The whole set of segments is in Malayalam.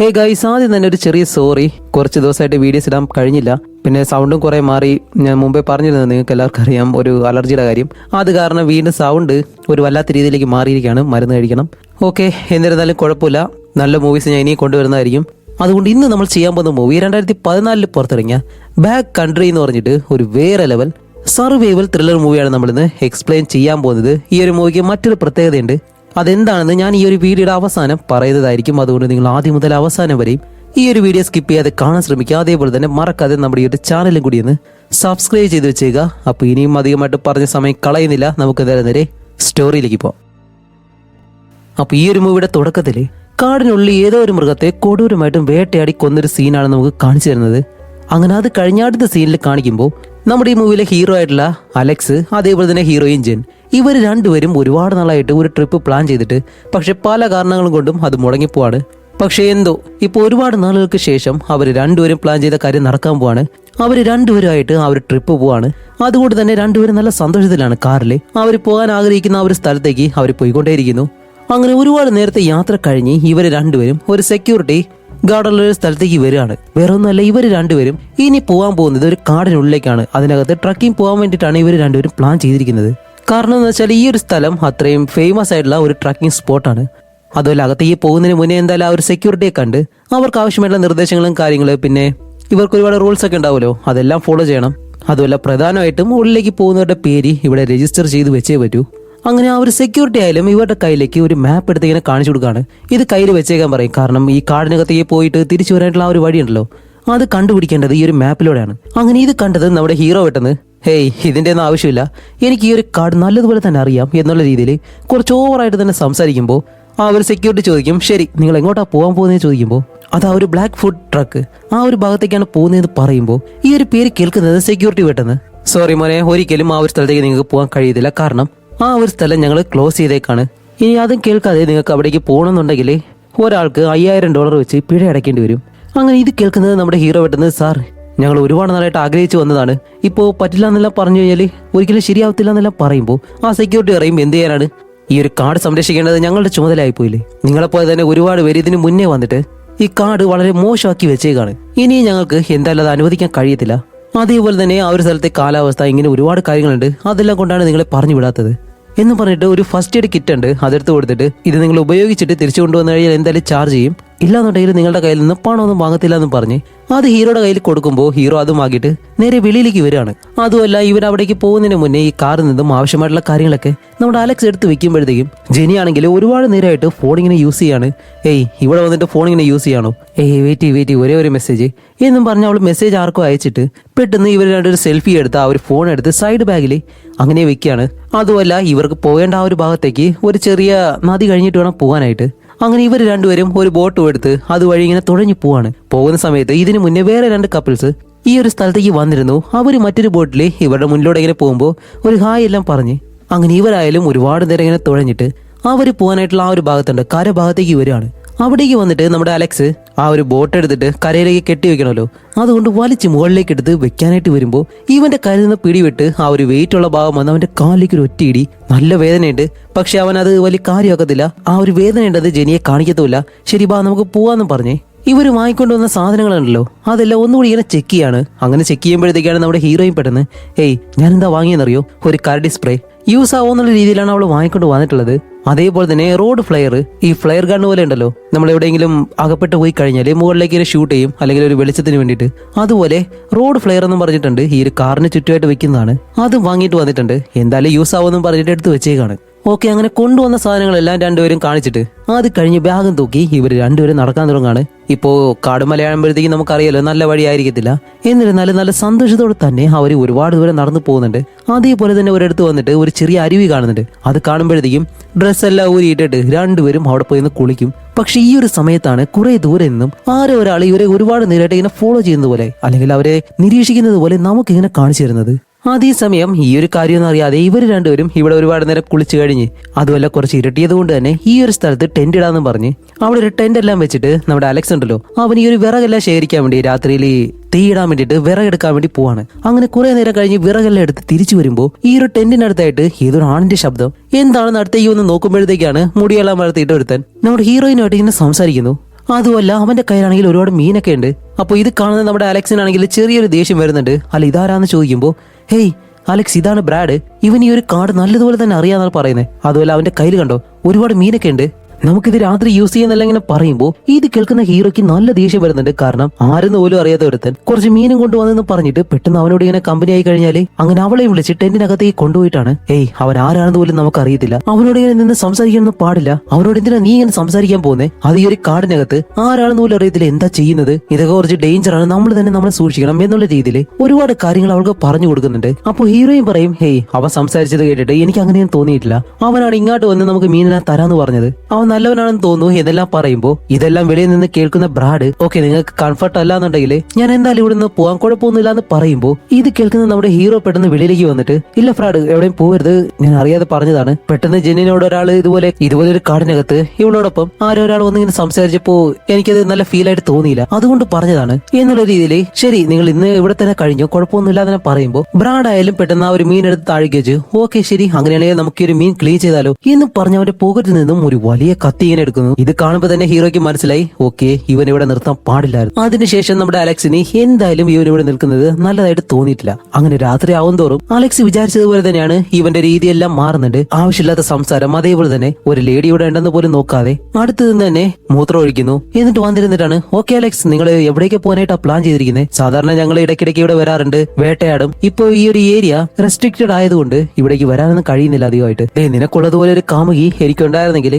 ഹേ ഗൈസ് ആദ്യം തന്നെ ഒരു ചെറിയ സോറി കുറച്ച് ദിവസമായിട്ട് വീഡിയോസ് ഇടാൻ കഴിഞ്ഞില്ല. പിന്നെ സൗണ്ടും കുറെ മാറി. ഞാൻ മുമ്പേ പറഞ്ഞിരുന്നത് നിങ്ങൾക്ക് എല്ലാവർക്കും അറിയാം ഒരു അലർജിയുടെ കാര്യം. അത് കാരണം വീണ്ടും സൗണ്ട് ഒരു വല്ലാത്ത രീതിയിലേക്ക് മാറിയിരിക്കുകയാണ്. മരുന്ന് കഴിക്കണം. ഓക്കെ എന്നിരുന്നാലും കുഴപ്പമില്ല. നല്ല മൂവീസ് ഞാൻ ഇനിയും കൊണ്ടുവരുന്നതായിരിക്കും. അതുകൊണ്ട് ഇന്ന് നമ്മൾ ചെയ്യാൻ പോകുന്ന മൂവി രണ്ടായിരത്തി പതിനാലിൽ പുറത്തിറങ്ങിയ ബാക്ക് കൺട്രി എന്ന് പറഞ്ഞിട്ട് ഒരു വേറെ ലെവൽ സർവൈവൽ ത്രില്ലർ മൂവിയാണ് നമ്മളിന്ന് എക്സ്പ്ലെയിൻ ചെയ്യാൻ പോകുന്നത്. ഈ ഒരു മൂവിക്ക് മറ്റൊരു പ്രത്യേകതയുണ്ട്. അതെന്താണെന്ന് ഞാൻ ഈ ഒരു വീഡിയോയുടെ അവസാനം പറയുന്നതായിരിക്കും. അതുകൊണ്ട് നിങ്ങൾ ആദ്യം മുതൽ അവസാനം വരെയും ഈ ഒരു വീഡിയോ സ്കിപ്പ് ചെയ്യാതെ കാണാൻ ശ്രമിക്കുക. അതേപോലെ തന്നെ മറക്കാതെ നമ്മുടെ ഈ ഒരു ചാനലും കൂടി ഒന്ന് സബ്സ്ക്രൈബ് ചെയ്ത് വെച്ചേക്കുക. അപ്പോൾ ഇനിയും അധികമായിട്ട് പറഞ്ഞ സമയം കളയുന്നില്ല. നമുക്ക് നേരെ നേരെ സ്റ്റോറിയിലേക്ക് പോവാം. അപ്പൊ ഈ ഒരു മൂവിയുടെ തുടക്കത്തിൽ കാടിനുള്ളിൽ ഏതോ ഒരു മൃഗത്തെ കൊടൂരമായിട്ടും വേട്ടയാടി കൊന്നൊരു സീനാണ് നമുക്ക് കാണിച്ചു തരുന്നത്. അങ്ങനെ അത് കഴിഞ്ഞ അടുത്ത സീനിൽ കാണിക്കുമ്പോൾ നമ്മുടെ ഈ മൂവിയിലെ ഹീറോ ആയിട്ടുള്ള അലക്സ് അതേപോലെ തന്നെ ഹീറോയിൻ ജെൻ ഇവർ രണ്ടുപേരും ഒരുപാട് നാളായിട്ട് ഒരു ട്രിപ്പ് പ്ലാൻ ചെയ്തിട്ട് പക്ഷെ പല കാരണങ്ങളും കൊണ്ടും അത് മുടങ്ങിപ്പോവാണ്. പക്ഷെ എന്തോ ഇപ്പോൾ ഒരുപാട് നാളുകൾക്ക് ശേഷം അവർ രണ്ടുപേരും പ്ലാൻ ചെയ്ത കാര്യം നടക്കാൻ പോവാണ്. അവർ രണ്ടുപേരുമായിട്ട് ആ ഒരു ട്രിപ്പ് പോവാണ്. അതുകൊണ്ട് തന്നെ രണ്ടുപേരും നല്ല സന്തോഷത്തിലാണ് കാറിൽ അവർ പോകാൻ ആഗ്രഹിക്കുന്ന ആ ഒരു സ്ഥലത്തേക്ക് അവർ പോയിക്കൊണ്ടേയിരിക്കുന്നു. അങ്ങനെ ഒരുപാട് നേരത്തെ യാത്ര കഴിഞ്ഞ് ഇവർ രണ്ടുപേരും ഒരു സെക്യൂരിറ്റി ഗാർഡുള്ള ഒരു സ്ഥലത്തേക്ക് വരികയാണ്. വേറെ ഒന്നുമല്ല ഇവർ രണ്ടുപേരും ഇനി പോകാൻ പോകുന്നത് ഒരു കാടിനുള്ളിലേക്കാണ്. അതിനകത്ത് ട്രക്കിംഗ് പോകാൻ വേണ്ടിയിട്ടാണ് ഇവർ രണ്ടുപേരും പ്ലാൻ ചെയ്തിരിക്കുന്നത്. കാരണം എന്ന് വെച്ചാൽ ഈ ഒരു സ്ഥലം അത്രയും ഫേമസ് ആയിട്ടുള്ള ഒരു ട്രക്കിംഗ് സ്പോട്ടാണ് അതുപോലെ ഈ പോകുന്നതിന് മുന്നേ എന്തായാലും ആ ഒരു സെക്യൂരിറ്റിയെ കണ്ട് അവർക്ക് ആവശ്യമായിട്ടുള്ള നിർദ്ദേശങ്ങളും കാര്യങ്ങളും പിന്നെ ഇവർക്ക് ഒരുപാട് റൂൾസ് ഒക്കെ ഉണ്ടാവുമല്ലോ അതെല്ലാം ഫോളോ ചെയ്യണം. അതുമല്ല പ്രധാനമായിട്ടും ഉള്ളിലേക്ക് പോകുന്നവരുടെ പേര് ഇവിടെ രജിസ്റ്റർ ചെയ്ത് വെച്ചേ പറ്റൂ. അങ്ങനെ ആ ഒരു സെക്യൂരിറ്റി ആയാലും ഇവരുടെ കയ്യിലേക്ക് ഒരു മാപ്പ് എടുത്ത് ഇങ്ങനെ കാണിച്ചു കൊടുക്കുകയാണ്. ഇത് കയ്യിൽ വെച്ചേക്കാൻ പറയും. കാരണം ഈ കാടിനകത്തേക്ക് പോയിട്ട് തിരിച്ചു വരാനുള്ള ആ ഒരു വഴിയുണ്ടല്ലോ. അത് കണ്ടുപിടിക്കേണ്ടത് ഈ ഒരു മാപ്പിലൂടെയാണ് അങ്ങനെ ഇത് കണ്ടത് നമ്മുടെ ഹീറോ പെട്ടെന്ന് ഹേയ് ഇതിന്റെ ഒന്നും ആവശ്യമില്ല. എനിക്ക് ഈ ഒരു കാർഡ് നല്ലതുപോലെ തന്നെ അറിയാം എന്നുള്ള രീതിയിൽ കുറച്ച് ഓവറായിട്ട് തന്നെ സംസാരിക്കുമ്പോൾ ആ ഒരു സെക്യൂരിറ്റി ചോദിക്കും ശരി നിങ്ങൾ എങ്ങോട്ടാ പോകാൻ പോകുന്നത് ചോദിക്കുമ്പോൾ അത് ആ ഒരു ബ്ലാക്ക് ഫുഡ് ട്രക്ക് ആ ഒരു ഭാഗത്തേക്കാണ് പോകുന്നതെന്ന് പറയുമ്പോൾ ഈ ഒരു പേര് കേൾക്കുന്നത് സെക്യൂരിറ്റി പെട്ടെന്ന്? സോറി മോനെ ഒരിക്കലും ആ ഒരു സ്ഥലത്തേക്ക് നിങ്ങൾക്ക് പോകാൻ കഴിയത്തില്ല കാരണം ആ ഒരു സ്ഥലം ഞങ്ങൾ ക്ലോസ് ചെയ്തേക്കാണ്. ഇനി അതും കേൾക്കാതെ നിങ്ങൾക്ക് അവിടേക്ക് പോകണമെന്നുണ്ടെങ്കിൽ ഒരാൾക്ക് അയ്യായിരം ഡോളർ വെച്ച് പിഴ അടയ്ക്കേണ്ടി വരും. അങ്ങനെ ഇത് കേൾക്കുന്നത് നമ്മുടെ ഹീറോ പെട്ടെന്ന് സാർ ഞങ്ങൾ ഒരുപാട് നാളായിട്ട് ആഗ്രഹിച്ചു വന്നതാണ്. ഇപ്പോൾ പറ്റില്ല എന്നെല്ലാം പറഞ്ഞു കഴിഞ്ഞാൽ ഒരിക്കലും ശരിയാവത്തില്ല എന്നെല്ലാം പറയുമ്പോൾ ആ സെക്യൂരിറ്റി പറയുമ്പോൾ എന്ത് ചെയ്യാനാണ്? ഈ ഒരു കാർഡ് സംരക്ഷിക്കേണ്ടത് ഞങ്ങളുടെ ചുമതലയായി പോയില്ലേ? നിങ്ങളെപ്പോലെ തന്നെ ഒരുപാട് പേര് ഇതിന് മുന്നേ വന്നിട്ട് ഈ കാർഡ് വളരെ മോശമാക്കി വെച്ചേക്കാണ്. ഇനി ഞങ്ങൾക്ക് എന്തായാലും അത് അനുവദിക്കാൻ കഴിയത്തില്ല. അതേപോലെ തന്നെ ആ ഒരു സ്ഥലത്തെ കാലാവസ്ഥ ഇങ്ങനെ ഒരുപാട് കാര്യങ്ങളുണ്ട്. അതെല്ലാം കൊണ്ടാണ് നിങ്ങളെ പറഞ്ഞു വിടാത്തത്. എന്ന് പറഞ്ഞിട്ട് ഒരു ഫസ്റ്റ് എയ്ഡ് കിറ്റ് ഉണ്ട്. അതെടുത്ത് കൊടുത്തിട്ട് ഇത് നിങ്ങൾ ഉപയോഗിച്ചിട്ട് തിരിച്ചു കൊണ്ടുവന്നു കഴിഞ്ഞാൽ എന്തായാലും ചാർജ് ചെയ്യും. ഇല്ലാന്നുണ്ടെങ്കിൽ നിങ്ങളുടെ കയ്യിൽ നിന്ന് പണമൊന്നും വാങ്ങത്തില്ല എന്ന് പറഞ്ഞ് അത് ഹീറോയുടെ കയ്യിൽ കൊടുക്കുമ്പോൾ ഹീറോ അത് വാങ്ങിയിട്ട് നേരെ വെളിയിലേക്ക് വരികയാണ്. അതുമല്ല ഇവർ അവിടേക്ക് പോകുന്നതിന് മുന്നേ ഈ കാറിൽ നിന്നും ആവശ്യമായിട്ടുള്ള കാര്യങ്ങളൊക്കെ നമ്മുടെ അലക്സ് എടുത്ത് വെക്കുമ്പോഴത്തേക്കും ജെനി ഒരുപാട് നേരമായിട്ട് ഫോൺ ഇങ്ങനെ യൂസ് ചെയ്യാണ്. ഏയ് ഇവിടെ വന്നിട്ട് ഫോൺ ഇങ്ങനെ യൂസ് ചെയ്യാണോ? ഏയ് വെയിറ്റ് വെയിറ്റ് ഒരേ ഒരു മെസ്സേജ് എന്നും പറഞ്ഞ് അവൾ മെസ്സേജ് ആർക്കും അയച്ചിട്ട് പെട്ടെന്ന് ഇവർ രണ്ടൊരു സെൽഫി എടുത്ത് ആ ഒരു ഫോൺ എടുത്ത് സൈഡ് ബാഗിൽ അങ്ങനെ വെക്കുകയാണ്. അതുമല്ല ഇവർക്ക് പോകേണ്ട ആ ഒരു ഭാഗത്തേക്ക് ഒരു ചെറിയ നദി കഴിഞ്ഞിട്ട് വേണം പോകാനായിട്ട്. അങ്ങനെ ഇവർ രണ്ടുപേരും ഒരു ബോട്ടും എടുത്ത് അതുവഴി ഇങ്ങനെ തുഴഞ്ഞു പോവാണ്. പോകുന്ന സമയത്ത് ഇതിനു മുന്നേ വേറെ രണ്ട് കപ്പിൾസ് ഈ ഒരു സ്ഥലത്തേക്ക് വന്നിരുന്നു. അവർ മറ്റൊരു ബോട്ടിൽ ഇവരുടെ മുന്നിലൂടെ ഇങ്ങനെ പോകുമ്പോൾ ഒരു ഹായ് എല്ലാം പറഞ്ഞ് അങ്ങനെ ഇവരായാലും ഒരുപാട് നേരം ഇങ്ങനെ തുഴഞ്ഞിട്ട് അവർ പോകാനായിട്ടുള്ള ആ ഒരു ഭാഗത്തുണ്ട്. കരഭാഗത്തേക്ക് വരികയാണ് അവിടേക്ക് വന്നിട്ട് നമ്മുടെ അലക്സ് ആ ഒരു ബോട്ട് എടുത്തിട്ട് കരയിലേക്ക് കെട്ടി വെക്കണമല്ലോ. അതുകൊണ്ട് വലിച്ച് മുകളിലേക്ക് എടുത്ത് വെക്കാനായിട്ട് വരുമ്പോൾ ഇവന്റെ കയ്യിൽ നിന്ന് പിടിവിട്ട് ആ ഒരു വെയിറ്റ് ഉള്ള ഭാഗം വന്ന് അവന്റെ കാലിലേക്ക് ഒരു ഒറ്റയിടി നല്ല വേദനയുണ്ട്. പക്ഷെ അവൻ അത് വലിയ കാര്യമാക്കത്തില്ല. ആ ഒരു വേദനയുണ്ട് അത് ജനിയെ കാണിക്കത്തുമില്ല. ശരി ബാ നമുക്ക് പോവാന്ന് പറഞ്ഞേ ഇവർ വാങ്ങിക്കൊണ്ടുവന്ന സാധനങ്ങളുണ്ടല്ലോ അതെല്ലാം ഒന്നുകൂടി ഇങ്ങനെ ചെക്ക് ചെയ്യാണ്. അങ്ങനെ ചെക്ക് ചെയ്യുമ്പോഴത്തേക്കാണ് നമ്മുടെ ഹീറോയും പെട്ടെന്ന് ഏയ് എന്താ വാങ്ങിയെന്നറിയോ? ഒരു കരടി സ്പ്രേ യൂസ് ആവുമെന്നുള്ള രീതിയിലാണ് അവൾ വാങ്ങിക്കൊണ്ട് വന്നിട്ടുള്ളത്. അതേപോലെ തന്നെ റോഡ് ഫ്ലയർ ഈ ഫ്ലയർ ഗൺ പോലെ ഉണ്ടല്ലോ. നമ്മൾ എവിടെയെങ്കിലും അകപ്പെട്ട് പോയി കഴിഞ്ഞാൽ മുകളിലേക്ക് ഇങ്ങനെ ഷൂട്ട് ചെയ്യും അല്ലെങ്കിൽ ഒരു വെളിച്ചത്തിന് വേണ്ടിയിട്ട്. അതുപോലെ റോഡ് ഫ്ലയർ എന്ന് പറഞ്ഞിട്ടുണ്ട്. ഈ ഒരു കാറിന് ചുറ്റുമായിട്ട് വെക്കുന്നതാണ്. അത് വാങ്ങിയിട്ട് വന്നിട്ടുണ്ട്. എന്തായാലും യൂസ് ആവുമെന്നും പറഞ്ഞിട്ട് എടുത്ത് വെച്ചേക്കാണ്. ഓക്കെ അങ്ങനെ കൊണ്ടുവന്ന സാധനങ്ങളെല്ലാം രണ്ടുപേരും കാണിച്ചിട്ട് അത് കഴിഞ്ഞ് ബാഗം തൂക്കി ഇവർ രണ്ടുപേരും നടക്കാൻ തുടങ്ങാണ് ഇപ്പോ കാടുമലയാകുമ്പോഴത്തേക്കും നമുക്കറിയാലോ നല്ല വഴിയായിരിക്കത്തില്ല എന്നിരുന്നാലും നല്ല സന്തോഷത്തോടെ തന്നെ അവർ ഒരുപാട് ദൂരം നടന്നു പോകുന്നുണ്ട്. അതേപോലെ തന്നെ ഒരിടത്ത് വന്നിട്ട് ഒരു ചെറിയ അരുവി കാണുന്നുണ്ട്. അത് കാണുമ്പോഴത്തേക്കും ഡ്രസ്സ് എല്ലാം ഊരിയിട്ടിട്ട് രണ്ടുപേരും അവിടെ പോയി നിന്ന് കുളിക്കും. പക്ഷെ ഈ ഒരു സമയത്താണ് കുറെ ദൂരെ നിന്നും ആരോ ഒരാൾ ഇവരെ ഒരുപാട് നേരിട്ട് ഇങ്ങനെ ഫോളോ ചെയ്യുന്നത് പോലെ അല്ലെങ്കിൽ അവരെ നിരീക്ഷിക്കുന്നത് പോലെ നമുക്ക് ഇങ്ങനെ കാണിച്ചു തരുന്നത്. അതേസമയം ഈ ഒരു കാര്യമൊന്നും അറിയാതെ ഇവർ രണ്ടുപേരും ഇവിടെ ഒരുപാട് നേരം കുളിച്ചു കഴിഞ്ഞ് അതുമല്ല കുറച്ച് ഇരട്ടിയത് കൊണ്ട് തന്നെ ഈ ഒരു സ്ഥലത്ത് ടെന്റ് ഇടാന്ന് പറഞ്ഞ് അവിടെ ഒരു ടെന്റ് എല്ലാം വെച്ചിട്ട് നമ്മുടെ അലക്സ് ഉണ്ടല്ലോ അവൻ ഈ ഒരു വിറകെല്ലാം ശേഖരിക്കാൻ വേണ്ടി രാത്രിയിൽ തീയിടാൻ വേണ്ടിയിട്ട് വിറകെടുക്കാൻ വേണ്ടി പോവാണ്. അങ്ങനെ കുറെ നേരം കഴിഞ്ഞ് വിറകെല്ലാം എടുത്ത് തിരിച്ചു വരുമ്പോൾ ഈ ഒരു ടെന്റിനടുത്തായിട്ട് ഏതൊരു ആണിന്റെ ശബ്ദം എന്താണ് അടുത്തേക്ക് ഒന്ന് നോക്കുമ്പോഴത്തേക്കാണ് മുടിയെല്ലാം വളർത്തിയിട്ട് ഒരുത്തൻ. നമ്മുടെ ഹീറോയിനുമായിട്ട് ഇങ്ങനെ സംസാരിക്കുന്നു. അതുമല്ല അവന്റെ കയ്യിലാണെങ്കിൽ ഒരുപാട് മീനൊക്കെ ഉണ്ട്. അപ്പോൾ ഇത് കാണുന്ന നമ്മുടെ അലക്സിനാണെങ്കിൽ ചെറിയൊരു ദേഷ്യം വരുന്നുണ്ട്. അല്ല ഇതാരാന്ന് ചോദിക്കുമ്പോ ഹേയ് അലക്സ് ഇതാണ് ബ്രാഡ്. ഇവൻ ഈ ഒരു കാർഡ് നല്ലതുപോലെ തന്നെ അറിയാന്നാണ് പറയുന്നത് അതുപോലെ അവന്റെ കയ്യിൽ കണ്ടോ? ഒരുപാട് മീനൊക്കെ ഉണ്ട്. നമുക്കിത് രാത്രി യൂസ് ചെയ്യുന്നില്ല ഇങ്ങനെ പറയുമ്പോൾ ഇത് കേൾക്കുന്ന ഹീറോയ്ക്ക് നല്ല ദേഷ്യം വരുന്നുണ്ട്. കാരണം ആരെന്ന് പോലും അറിയാത്ത ഒരുത്തൻ കുറച്ച് മീനും കൊണ്ടുവന്നെന്ന് പറഞ്ഞിട്ട് പെട്ടെന്ന് അവനോട് ഇങ്ങനെ കമ്പനി ആയി കഴിഞ്ഞാൽ അങ്ങനെ അവളെ വിളിച്ച് ടെന്റിനകത്തേക്ക് കൊണ്ടുപോയിട്ടാണ്. ഏയ് അവൻ ആരാണെന്ന് പോലും നമുക്ക് അറിയത്തില്ല. അവനോട് ഇങ്ങനെ നിന്ന് സംസാരിക്കാനൊന്നും പാടില്ല. അവനോട് എന്തിനാ നീ ഇങ്ങനെ സംസാരിക്കാൻ പോകുന്നേ? അത് ഈ ഒരു കാടിനകത്ത് ആരാണെന്ന് പോലും അറിയത്തില്ല. എന്താ ചെയ്യുന്നത്? ഇതൊക്കെ കുറച്ച് ഡേഞ്ചർ ആണ്. നമ്മൾ തന്നെ നമ്മളെ സൂക്ഷിക്കണം എന്നുള്ള രീതിയിൽ ഒരുപാട് കാര്യങ്ങൾ അവൾക്ക് പറഞ്ഞു കൊടുക്കുന്നുണ്ട്. അപ്പൊ ഹീറോയും പറയും ഹേയ് അവൻ സംസാരിച്ചത് കേട്ടിട്ട് എനിക്ക് അങ്ങനെയൊന്നും തോന്നിയിട്ടില്ല. അവനാണ് ഇങ്ങോട്ട് വന്ന് നമുക്ക് മീനിനെ തരാന്ന് പറഞ്ഞത്. അവൻ നല്ലവനാണെന്ന് തോന്നുന്നു. ഇതെല്ലാം പറയുമ്പോ ഇതെല്ലാം വെളിയിൽ നിന്ന് കേൾക്കുന്ന ബ്രാഡ് ഓക്കെ നിങ്ങൾക്ക് കംഫർട്ട് അല്ല എന്നുണ്ടെങ്കിൽ ഞാൻ എന്തായാലും ഇവിടെ നിന്ന് പോകാൻ കുഴപ്പമൊന്നുമില്ല എന്ന് പറയുമ്പോ ഇത് കേൾക്കുന്ന നമ്മുടെ ഹീറോ പെട്ടെന്ന് വെളിയിലേക്ക് വന്നിട്ട് ഇല്ല ഫ്രാഡ് എവിടെയും പോകരുത് ഞാൻ അറിയാതെ പറഞ്ഞതാണ്. പെട്ടെന്ന് ജെന്നിനോട് ഒരാൾ ഇതുപോലെ ഇതുപോലെ ഒരു കാടിനകത്ത് ഇവളോടൊപ്പം ആരോ ഒരാൾ വന്നിങ്ങനെ സംസാരിച്ചപ്പോ എനിക്കത് നല്ല ഫീൽ ആയിട്ട് തോന്നിയില്ല. അതുകൊണ്ട് പറഞ്ഞതാണ്. എന്നുള്ള രീതിയിൽ ശരി നിങ്ങൾ ഇന്ന് ഇവിടെ തന്നെ കഴിഞ്ഞു? കുഴപ്പമൊന്നുമില്ല എന്ന് പറയുമ്പോ ബ്രാഡ് ആയാലും പെട്ടെന്ന് ആ ഒരു മീൻ എടുത്ത് താഴേക്ക് വെച്ച് ഓക്കെ ശരി അങ്ങനെയാണെങ്കിൽ നമുക്ക് ഒരു മീൻ ക്ലീൻ ചെയ്താലോ? എന്ന് പറഞ്ഞ അവന്റെ പോകരുത് നിന്നും ഒരു വലിയ കത്തി ഇങ്ങനെ എടുക്കുന്നു ഇത് കാണുമ്പോൾ തന്നെ ഹീറോയ്ക്ക് മനസ്സിലായി ഓക്കെ ഇവൻ ഇവിടെ നിർത്താൻ പാടില്ലായിരുന്നു. അതിനുശേഷം നമ്മുടെ അലക്സിന് എന്തായാലും ഇവൻ ഇവിടെ നിൽക്കുന്നത് നല്ലതായിട്ട് തോന്നിയിട്ടില്ല. അങ്ങനെ രാത്രി ആവും തോറും അലക്സ് വിചാരിച്ചതുപോലെ തന്നെയാണ് ഇവന്റെ രീതിയെല്ലാം മാറുന്നുണ്ട്. ആവശ്യമില്ലാത്ത സംസാരം അതേപോലെ തന്നെ ഒരു ലേഡി ഇവിടെ ഉണ്ടെന്ന് പോലും നോക്കാതെ അടുത്തു നിന്ന് തന്നെ മൂത്രം ഒഴിക്കുന്നു. എന്നിട്ട് വന്നിരുന്നിട്ടാണ് ഓക്കെ അലക്സ് നിങ്ങൾ എവിടേക്ക് പോകാനായിട്ടാ പ്ലാൻ ചെയ്തിരിക്കുന്നത് സാധാരണ ഞങ്ങൾ ഇടയ്ക്കിടയ്ക്ക് ഇവിടെ വരാറുണ്ട് വേട്ടയാടും. ഇപ്പൊ ഈ ഒരു ഏരിയ റെസ്ട്രിക്റ്റഡ് ആയതുകൊണ്ട് ഇവിടേക്ക് വരാനൊന്നും കഴിയുന്നില്ല അധികമായിട്ട്. നിനക്കുള്ളതുപോലെ ഒരു കാമുകി എനിക്കുണ്ടായിരുന്നെങ്കിൽ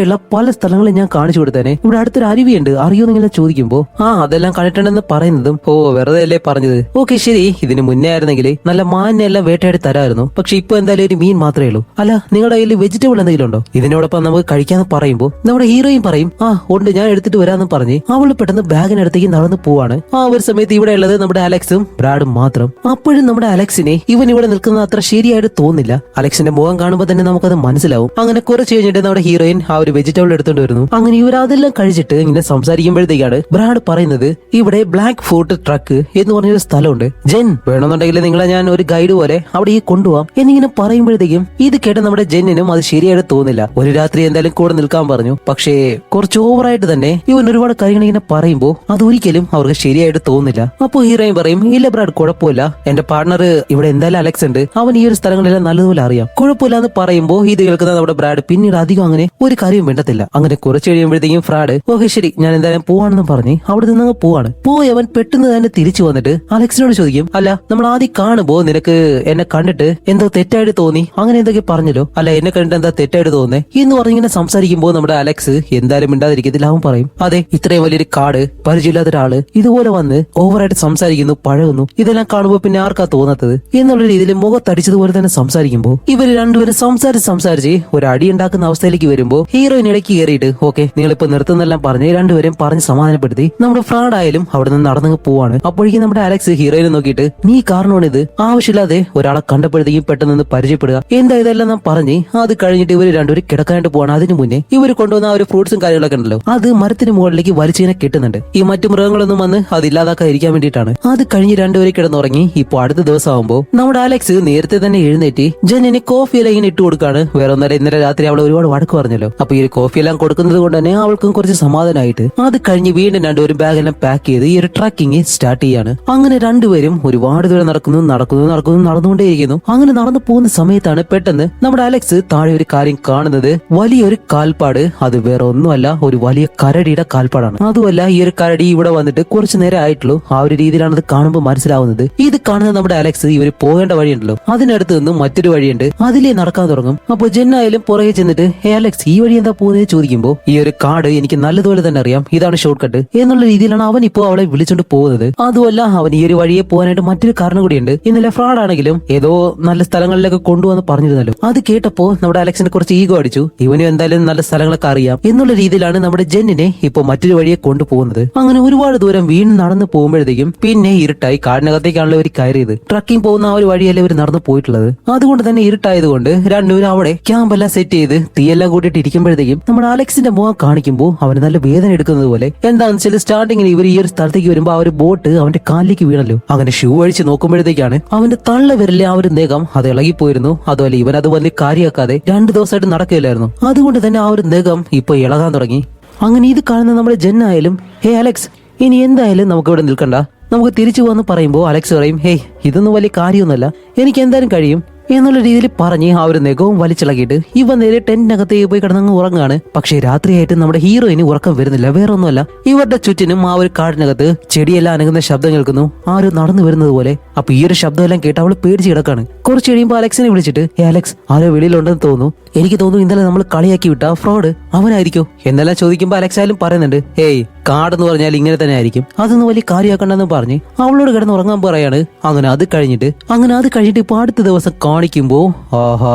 ഇവിടെയുള്ള പല സ്ഥലങ്ങളും ഞാൻ കാണിച്ചു കൊടുത്തേനെ. ഇവിടെ അടുത്തൊരു അരുവിയുണ്ട്. അറിയോ നിങ്ങൾ ചോദിക്കുമ്പോ ആ അതെല്ലാം കണ്ടിട്ടുണ്ടെന്ന് പറയുന്നതും ഓ വെറുതെ അല്ലേ പറഞ്ഞത്? ഓക്കെ ശരി. ഇതിന് മുന്നേ ആയിരുന്നെങ്കിൽ നല്ല മാനിനെ എല്ലാം വേട്ടയാടി തരായിരുന്നു പക്ഷെ ഇപ്പൊ എന്തായാലും ഒരു മീൻ മാത്രമേ ഉള്ളൂ. അല്ല നിങ്ങളുടെ കയ്യിൽ വെജിറ്റബിൾ എന്തെങ്കിലും ഉണ്ടോ? ഇതിനോടൊപ്പം നമുക്ക് കഴിക്കാന്ന് പറയുമ്പോ നമ്മുടെ ഹീറോയും പറയും ആ ഉണ്ട് ഞാൻ എടുത്തിട്ട് വരാന്ന് പറഞ്ഞ് അവൾ പെട്ടെന്ന് ബാഗിനടുത്തേക്ക് നടന്നു പോവാണ്. ആ ഒരു സമയത്ത് ഇവിടെ ഉള്ളത് നമ്മുടെ അലക്സും ബ്രാഡും മാത്രം. അപ്പോഴും നമ്മുടെ അലക്സിനെ ഇവൻ ഇവിടെ നിൽക്കുന്നത് അത്ര ശരിയായിട്ട് തോന്നില്ല അലക്സിന്റെ മുഖം കാണുമ്പോൾ തന്നെ നമുക്കത് മനസ്സിലാവും. അങ്ങനെ കുറച്ച് കഴിഞ്ഞിട്ട് നമ്മുടെ ഹീറോയിൻ ആ ഒരു വെജിറ്റബിൾ എടുത്തോണ്ട് വരുന്നു. അങ്ങനെ ഇവർ അതെല്ലാം കഴിച്ചിട്ട് ഇങ്ങനെ സംസാരിക്കുമ്പോഴത്തേക്കാണ് ബ്രാഡ് പറയുന്നത് ഇവിടെ ബ്ലാക്ക് ഫോർട്ട് ട്രക്ക് എന്ന് പറഞ്ഞൊരു സ്ഥലമുണ്ട്. ജെൻ വേണമെന്നുണ്ടെങ്കിൽ നിങ്ങളെ ഞാൻ ഒരു ഗൈഡ് പോലെ അവിടെ ഈ കൊണ്ടുപോവാം. എന്നിങ്ങനെ പറയുമ്പോഴത്തേക്കും ഇത് കേട്ട് നമ്മുടെ ജെന്നിനും അത് ശരിയായിട്ട് തോന്നില്ല. ഒരു രാത്രി എന്തായാലും കൂടെ നിൽക്കാൻ പറഞ്ഞു. പക്ഷേ കുറച്ച് ഓവറായിട്ട് തന്നെ ഇവൻ ഒരുപാട് കാര്യങ്ങൾ ഇങ്ങനെ പറയുമ്പോൾ അതൊരിക്കലും അവർക്ക് ശരിയായിട്ട് തോന്നില്ല. അപ്പോൾ ഹീറോയും പറയും ഇല്ല ബ്രാഡ് കുഴപ്പമില്ല. എന്റെ പാർട്ണർ ഇവിടെ എന്തായാലും അലക്സ് ഉണ്ട്. അവൻ ഈ ഒരു സ്ഥലങ്ങളെല്ലാം നല്ലതുപോലെ അറിയാം. കുഴപ്പമില്ല എന്ന് പറയുമ്പോൾ ഇത് കേൾക്കുന്ന നമ്മുടെ ബ്രാഡ് പിന്നീട് അധികം അങ്ങനെ ഒരു കാര്യം വേണ്ടത്തില്ല അങ്ങനെ കുറച്ച് കഴിയുമ്പോഴത്തേക്കും ഫ്രാഡ് ഓക്കെ ശരി ഞാൻ എന്തായാലും പോവാണെന്ന് പറഞ്ഞ് അവിടെ നിന്ന് അങ്ങ് പോവാണ്. പോയി അവൻ പെട്ടെന്ന് തന്നെ തിരിച്ചു വന്നിട്ട് അലക്സിനോട് ചോദിക്കും അല്ല നമ്മൾ ആദ്യം കാണുമ്പോ നിനക്ക് എന്നെ കണ്ടിട്ട് എന്തോ തെറ്റായിട്ട് തോന്നി? അങ്ങനെ എന്തൊക്കെ പറഞ്ഞല്ലോ? അല്ല എന്നെ കണ്ടിട്ട് എന്താ തെറ്റായിട്ട് തോന്നേ എന്ന് പറഞ്ഞിങ്ങനെ സംസാരിക്കുമ്പോൾ നമ്മുടെ അലക്സ് എന്തായാലും മിണ്ടാതിരിക്കത്തില്ല അവൻ പറയും. അതെ ഇത്രയും വലിയൊരു കാട് പരിചയമില്ലാത്ത ഒരാൾ ഇതുപോലെ വന്ന് ഓവറായിട്ട് സംസാരിക്കുന്നു പഴകുന്നു. ഇതെല്ലാം കാണുമ്പോൾ പിന്നെ ആർക്കാ തോന്നാത്തത്? എന്നുള്ള രീതിയിൽ മുഖത്തടിച്ചതുപോലെ തന്നെ സംസാരിക്കുമ്പോൾ ഇവർ രണ്ടുപേരും സംസാരിച്ച് സംസാരിച്ച് ഒരു അടി ഉണ്ടാക്കുന്ന അവസ്ഥയിലേക്ക് വരുമ്പോൾ ഹീറോയിൻ ഇടയ്ക്ക് കയറിയിട്ട് ഓക്കെ നിങ്ങളിപ്പോ നിർത്തുന്നെല്ലാം പറഞ്ഞ് രണ്ടുപേരും പറഞ്ഞ് സമാധാനപ്പെടുത്തി നമ്മുടെ ഫ്രാഡ് ആയാലും അവിടെ നിന്ന് നടന്നു പോവാണ്. അപ്പോഴേക്കും നമ്മുടെ അലക്സ് ഹീറോയിനെ നോക്കിയിട്ട് നീ കാരണമാണ് ഇത്? ആവശ്യമില്ലാതെ ഒരാളെ കണ്ടപ്പോഴത്തേക്കും പെട്ടെന്ന് നിന്ന് പരിചയപ്പെടുക. എന്താ നാം പറഞ്ഞ്? അത് കഴിഞ്ഞിട്ട് ഇവർ രണ്ടുപേരും കിടക്കാനായിട്ട് പോവാണ്. അതിനു മുന്നേ ഇവർ കൊണ്ടുവന്ന ആ ഒരു ഫ്രൂട്ട്സും കാര്യങ്ങളൊക്കെ ഉണ്ടല്ലോ. അത് മരത്തിന് മുകളിലേക്ക് വലിച്ചിങ്ങനെ കിട്ടുന്നുണ്ട്. ഈ മറ്റു മൃഗങ്ങളൊന്നും വന്ന് അത് ഇല്ലാതാക്കാതിരിക്കാൻ വേണ്ടിയിട്ടാണ്. അത് കഴിഞ്ഞ് രണ്ടുപേരും കിടന്നുറങ്ങി. ഇപ്പൊ അടുത്ത ദിവസം ആവുമ്പോൾ നമ്മുടെ അലക്സ് നേരത്തെ തന്നെ എഴുന്നേറ്റ് ജെന്നിന് കോഫി എല്ലാം ഇങ്ങനെ ഇട്ട് കൊടുക്കാണ്. വേറെ ഒന്നര ഇന്നലെ രാത്രി അവൾ ഒരുപാട് വടക്ക് പറഞ്ഞല്ലോ. അപ്പൊ ഒരു കോഫി എല്ലാം കൊടുക്കുന്നത് കൊണ്ട് തന്നെ അവൾക്കും കുറച്ച് സമാധാനമായിട്ട് അത് കഴിഞ്ഞ് വീണ്ടും രണ്ടുപേരും ബാഗെല്ലാം പാക്ക് ചെയ്ത് ഈ ഒരു ട്രക്കിംഗ് സ്റ്റാർട്ട് ചെയ്യാണ്. അങ്ങനെ രണ്ടുപേരും ഒരുപാട് ദൂരം നടക്കുന്നു നടക്കുന്നു നടക്കുന്നു നടന്നുകൊണ്ടേയിരിക്കുന്നു. അങ്ങനെ നടന്നു പോകുന്ന സമയത്താണ് പെട്ടെന്ന് നമ്മുടെ അലക്സ് താഴെ ഒരു കാര്യം കാണുന്നത്. വലിയൊരു കാൽപ്പാട്. അത് വേറെ ഒന്നുമല്ല ഒരു വലിയ കരടിയുടെ കാൽപ്പാടാണ്. അതുമല്ല ഈ ഒരു കരടി ഇവിടെ വന്നിട്ട് കുറച്ചു നേരം ആയിട്ടുള്ളൂ. ആ ഒരു രീതിയിലാണ് അത് കാണുമ്പോൾ മനസ്സിലാവുന്നത്. ഇത് കാണുന്ന നമ്മുടെ അലക്സ് ഇവർ പോകേണ്ട വഴിയുണ്ടല്ലോ. അതിനടുത്ത് നിന്നും മറ്റൊരു വഴിയുണ്ട്. അതിലേ നടക്കാൻ തുടങ്ങും. അപ്പൊ ജെന്നായാലും പുറകെ ചെന്നിട്ട് "ഹേ അലക്സ് ഈ വഴി എന്താ പോകുന്നത് ചോദിക്കുമ്പോൾ ഈ ഒരു കാട് എനിക്ക് നല്ലതുപോലെ തന്നെ അറിയാം. ഇതാണ് ഷോർട്ട് കട്ട് എന്നുള്ള രീതിയിലാണ് അവൻ ഇപ്പോ അവളെ വിളിച്ചോണ്ട് പോകുന്നത്. അതുമല്ല അവൻ ഈ ഒരു വഴിയെ പോകാനായിട്ട് മറ്റൊരു കാരണം കൂടിയുണ്ട്. ഇന്നലെ ഫ്രോഡ് ആണെങ്കിലും ഏതോ നല്ല സ്ഥലങ്ങളിലൊക്കെ കൊണ്ടുവന്ന് പറഞ്ഞിരുന്നല്ലോ. അത് കേട്ടപ്പോ നമ്മുടെ അലക്സിന് കുറച്ച് ഈഗോ അടിച്ചു. ഇവനും എന്തായാലും നല്ല സ്ഥലങ്ങളൊക്കെ അറിയാം. എന്നുള്ള രീതിയിലാണ് നമ്മുടെ ജെന്നിനെ ഇപ്പൊ മറ്റൊരു വഴിയെ കൊണ്ടുപോകുന്നത്. അങ്ങനെ ഒരുപാട് ദൂരം വീണ്ടും നടന്നു പോകുമ്പോഴത്തേക്കും പിന്നെ ഇരുട്ടായി കാടിനകത്തേക്കാണല്ലോ ഇവർ കയറിയത്. ട്രക്കിംഗ് പോകുന്ന ആ ഒരു വഴിയല്ലേ ഇവർ നടന്നു പോയിട്ടുള്ളത്. അതുകൊണ്ട് തന്നെ ഇരുട്ടായതുകൊണ്ട് രണ്ടുപേരും അവിടെ ക്യാമ്പെല്ലാം സെറ്റ് ചെയ്ത് തീയെല്ലാം കൂട്ടിയിട്ട് ഇരിക്കുമ്പോഴത്തേക്കും നമ്മുടെ അലക്സിന്റെ മുഖം കാണിക്കുമ്പോൾ അവന് നല്ല വേദന എടുക്കുന്നത് പോലെ. എന്താണെന്ന് വെച്ചാൽ സ്റ്റാർട്ടിങ്ങിന് ഇവർ ഈ ഒരു സ്ഥലത്തേക്ക് വരുമ്പോൾ ആ ഒരു ബോട്ട് അവന്റെ കാലിലേക്ക് വീണല്ലോ. അങ്ങനെ ഷൂ അഴിച്ച് നോക്കുമ്പോഴത്തേക്കാണ് അവന്റെ തള്ള വിരലെ ആ ഒരു നഖം അത് ഇളകിപ്പോയിരുന്നു. അതുപോലെ ഇവൻ അത് വലിയ കാര്യമാക്കാതെ രണ്ടു ദിവസമായിട്ട് നടക്കില്ലായിരുന്നു അതുകൊണ്ട് തന്നെ ആ ഒരു നഖം ഇപ്പൊ ഇളകാൻ തുടങ്ങി. അങ്ങനെ ഇത് കാണുന്ന നമ്മുടെ ജെന്നായാലും ഹേ അലക്സ് ഇനി എന്തായാലും നമുക്ക് ഇവിടെ നിൽക്കണ്ട. നമുക്ക് തിരിച്ചു പോകാന്ന് പറയുമ്പോൾ അലക്സ് പറയും ഹേയ് ഇതൊന്നും വലിയ കാര്യമൊന്നുമല്ല. എനിക്ക് എന്തായാലും കഴിയും. എന്നുള്ള രീതിയിൽ പറഞ്ഞ് ആ ഒരു നെഗവും വലിച്ചിളക്കിയിട്ട് ഇവ നേരെ ടെന്റിനകത്തേക്ക് പോയി കിടന്നങ്ങ് ഉറങ്ങാണ്. പക്ഷേ രാത്രിയായിട്ട് നമ്മുടെ ഹീറോയിന് ഉറക്കം വരുന്നില്ല വേറെ ഒന്നുമല്ല ഇവരുടെ ചുറ്റിനും ആ ഒരു കാടിനകത്ത് ചെടിയെല്ലാം അനങ്ങുന്ന ശബ്ദം കേൾക്കുന്നു. ആരും നടന്നു വരുന്നത് പോലെ അപ്പൊ ഈ ഒരു ശബ്ദമെല്ലാം കേട്ട് അവൾ പേടിച്ച് കിടക്കാണ്. കുറച്ച് കഴിയുമ്പോൾ അലക്സിനെ വിളിച്ചിട്ട് ഏ അലക്സ് ആരോ വെളിയിലുണ്ടെന്ന് തോന്നുന്നു. എനിക്ക് തോന്നുന്നു ഇന്നലെ നമ്മൾ കളിയാക്കി വിട്ട ഫ്രോഡ് അവനായിരിക്കോ. എന്നെല്ലാം ചോദിക്കുമ്പോൾ അലക്സ് ആയാലും പറയുന്നുണ്ട് ഏയ് കാടെന്ന് പറഞ്ഞാൽ ഇങ്ങനെ തന്നെ ആയിരിക്കും. അതൊന്നും വലിയ കാര്യമാക്കണ്ടെന്ന് പറഞ്ഞ് അവളോട് കിടന്ന് ഉറങ്ങാൻ പറയാണ്. അങ്ങനെ അത് കഴിഞ്ഞിട്ട് അങ്ങനെ അത് കഴിഞ്ഞിട്ട് ഇപ്പൊ അടുത്ത ദിവസം കാണിക്കുമ്പോ ആഹാ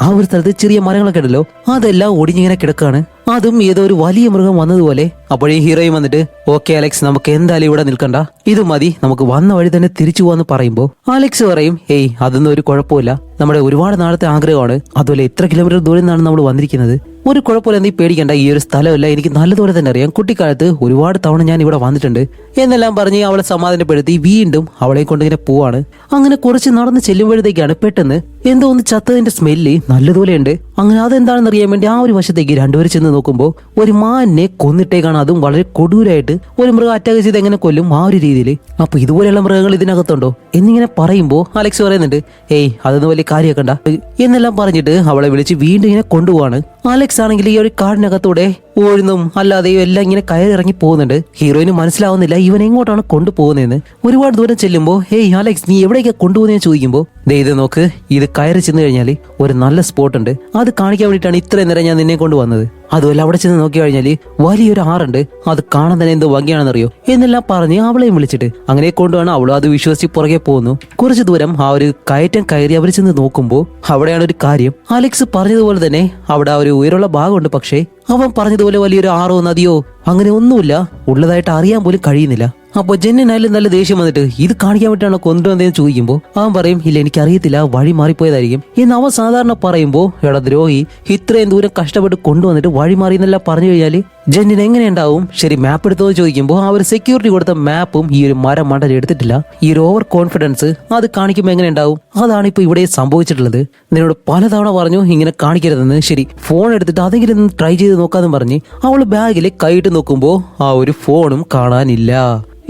ആ ഒരു സ്ഥലത്ത് ചെറിയ മരങ്ങളൊക്കെ ഉണ്ടല്ലോ. അതെല്ലാം ഒടിഞ്ഞിങ്ങനെ കിടക്കാണ്. അതും ഏതോ ഒരു വലിയ മൃഗം വന്നതുപോലെ. അപ്പോഴേ ഹീറോയും വന്നിട്ട് ഓക്കെ അലക്സ് നമുക്ക് എന്തായാലും ഇവിടെ നിൽക്കണ്ട. ഇത് മതി നമുക്ക് വന്ന വഴി തന്നെ തിരിച്ചു പോവാന്ന് പറയുമ്പോ. അലക്സ് പറയും ഏയ് അതൊന്നും ഒരു കുഴപ്പമില്ല. നമ്മുടെ ഒരുപാട് നാളത്തെ ആഗ്രഹമാണ്. അതുപോലെ എത്ര കിലോമീറ്റർ ദൂരം നിന്നാണ് നമ്മൾ വന്നിരിക്കുന്നത്. ഒരു കുഴപ്പമില്ല നീ പേടിക്കണ്ട. ഈ ഒരു സ്ഥലമല്ല. എനിക്ക് നല്ലതുപോലെ തന്നെ അറിയാം. കുട്ടിക്കാലത്ത് ഒരുപാട് തവണ ഞാൻ ഇവിടെ വന്നിട്ടുണ്ട്. എന്നെല്ലാം പറഞ്ഞ് അവളെ സമാധാനപ്പെടുത്തി വീണ്ടും അവളെ കൊണ്ട് ഇങ്ങനെ പോവാണ്. അങ്ങനെ കുറച്ച് നടന്ന് ചെല്ലുമ്പോഴത്തേക്കാണ് പെട്ടെന്ന് എന്തോ ഒന്ന് ചത്തതിന്റെ സ്മെല്ല് നല്ലതുപോലെ ഉണ്ട്. അങ്ങനെ അതെന്താണെന്ന് അറിയാൻ വേണ്ടി ആ ഒരു വശത്തേക്ക് രണ്ടുപേരും ചെന്ന് നോക്കുമ്പോൾ ഒരു മാനിനെ കൊന്നിട്ടേക്കാണ്. അതും വളരെ കൊടൂരായിട്ട് ഒരു മൃഗം അറ്റാക്ക് ചെയ്ത് എങ്ങനെ കൊല്ലും ആ ഒരു രീതിയിൽ അപ്പൊ ഇതുപോലെയുള്ള മൃഗങ്ങൾ ഇതിനകത്തുണ്ടോ? എന്നിങ്ങനെ പറയുമ്പോൾ അലക്സ് പറയുന്നുണ്ട് ഏയ് അതൊന്നും വലിയ കാര്യമാക്കണ്ട. എന്നെല്ലാം പറഞ്ഞിട്ട് അവളെ വിളിച്ച് വീണ്ടും ഇങ്ങനെ കൊണ്ടുപോവാണ്. അലക്സ് ആണെങ്കിൽ ഈ ഒരു കാടിനകത്തൂടെ ഓഴുന്നും അല്ലാതെയും എല്ലാം ഇങ്ങനെ കയറിറങ്ങി പോകുന്നുണ്ട്. ഹീറോയിന് മനസ്സിലാവുന്നില്ല ഇവൻ എങ്ങോട്ടാണ് കൊണ്ടുപോകുന്നതെന്ന്. ഒരുപാട് ദൂരം ചെല്ലുമ്പോൾ ഹേയ് അലക്സ് നീ എവിടേക്കാ കൊണ്ടുപോകുന്നതെന്ന് ചോദിക്കുമ്പോൾ ദേ നോക്ക് ഇത് കയറി ചെന്ന് കഴിഞ്ഞാൽ ഒരു നല്ല സ്പോട്ട് ഉണ്ട് അത് കാണിക്കാൻ വേണ്ടിയിട്ടാണ് ഇത്രയും നേരം ഞാൻ നിന്നെ കൊണ്ടുവന്നത്. അതുമല്ല അവിടെ ചെന്ന് നോക്കി കഴിഞ്ഞാൽ വലിയൊരു ആറുണ്ട്. അത് കാണാൻ തന്നെ എന്തോ ഭംഗിയാണെന്നറിയോ? എന്നെല്ലാം പറഞ്ഞ് അവളെയും വിളിച്ചിട്ട്. അങ്ങനെ കൊണ്ടുവന്ന അവളും അത് വിശ്വസിച്ച് പുറകെ പോകുന്നു കുറച്ചു ദൂരം ആ ഒരു കയറ്റം കയറി അവർ ചെന്ന് നോക്കുമ്പോൾ അവിടെയാണ് ഒരു കാര്യം. അലക്സ് പറഞ്ഞതുപോലെ തന്നെ അവിടെ ഒരു ഉയരമുള്ള ഭാഗമുണ്ട് പക്ഷേ അവൻ പറഞ്ഞതുപോലെ വലിയൊരു ആറോ നദിയോ അങ്ങനെ ഒന്നുമില്ല. ഉള്ളതായിട്ട് അറിയാൻ പോലും കഴിയുന്നില്ല. അപ്പൊ ജെന്നിനായാലും നല്ല ദേഷ്യം വന്നിട്ട് ഇത് കാണിക്കാൻ വേണ്ടിയാണോ കൊണ്ടുവന്നതെന്ന് ചോദിക്കുമ്പോൾ അവൻ പറയും ഇല്ല എനിക്ക് അറിയത്തില്ല വഴി മാറിപ്പോയതായിരിക്കും. എന്ന് അവൻ സാധാരണ പറയുമ്പോൾ എടാ ദ്രോഹി ഇത്രയും ദൂരം കഷ്ടപ്പെട്ട് കൊണ്ടുവന്നിട്ട് വഴി മാറി എന്നല്ല പറഞ്ഞു കഴിഞ്ഞാൽ ജെന്നിന് എങ്ങനെ ഉണ്ടാവും ശരി മാപ്പ് എടുത്തോ ചോദിക്കുമ്പോൾ ആ സെക്യൂരിറ്റി കൊടുത്ത മാപ്പും ഈ ഒരു മരം മണ്ടൽ എടുത്തിട്ടില്ല. ഈ ഒരു ഓവർ കോൺഫിഡൻസ് അത് കാണിക്കുമ്പോൾ എങ്ങനെ ഉണ്ടാവും അതാണ് ഇപ്പൊ ഇവിടെ സംഭവിച്ചിട്ടുള്ളത്. നിന്നോട് പലതവണ പറഞ്ഞു ഇങ്ങനെ കാണിക്കരുതെന്ന്. ശരി ഫോൺ എടുത്തിട്ട് അതെങ്കിലും ട്രൈ ചെയ്ത് നോക്കാന്ന് പറഞ്ഞ് അവൾ ബാഗിൽ കൈയിട്ട് നോക്കുമ്പോ ആ ഒരു ഫോണും കാണാനില്ല.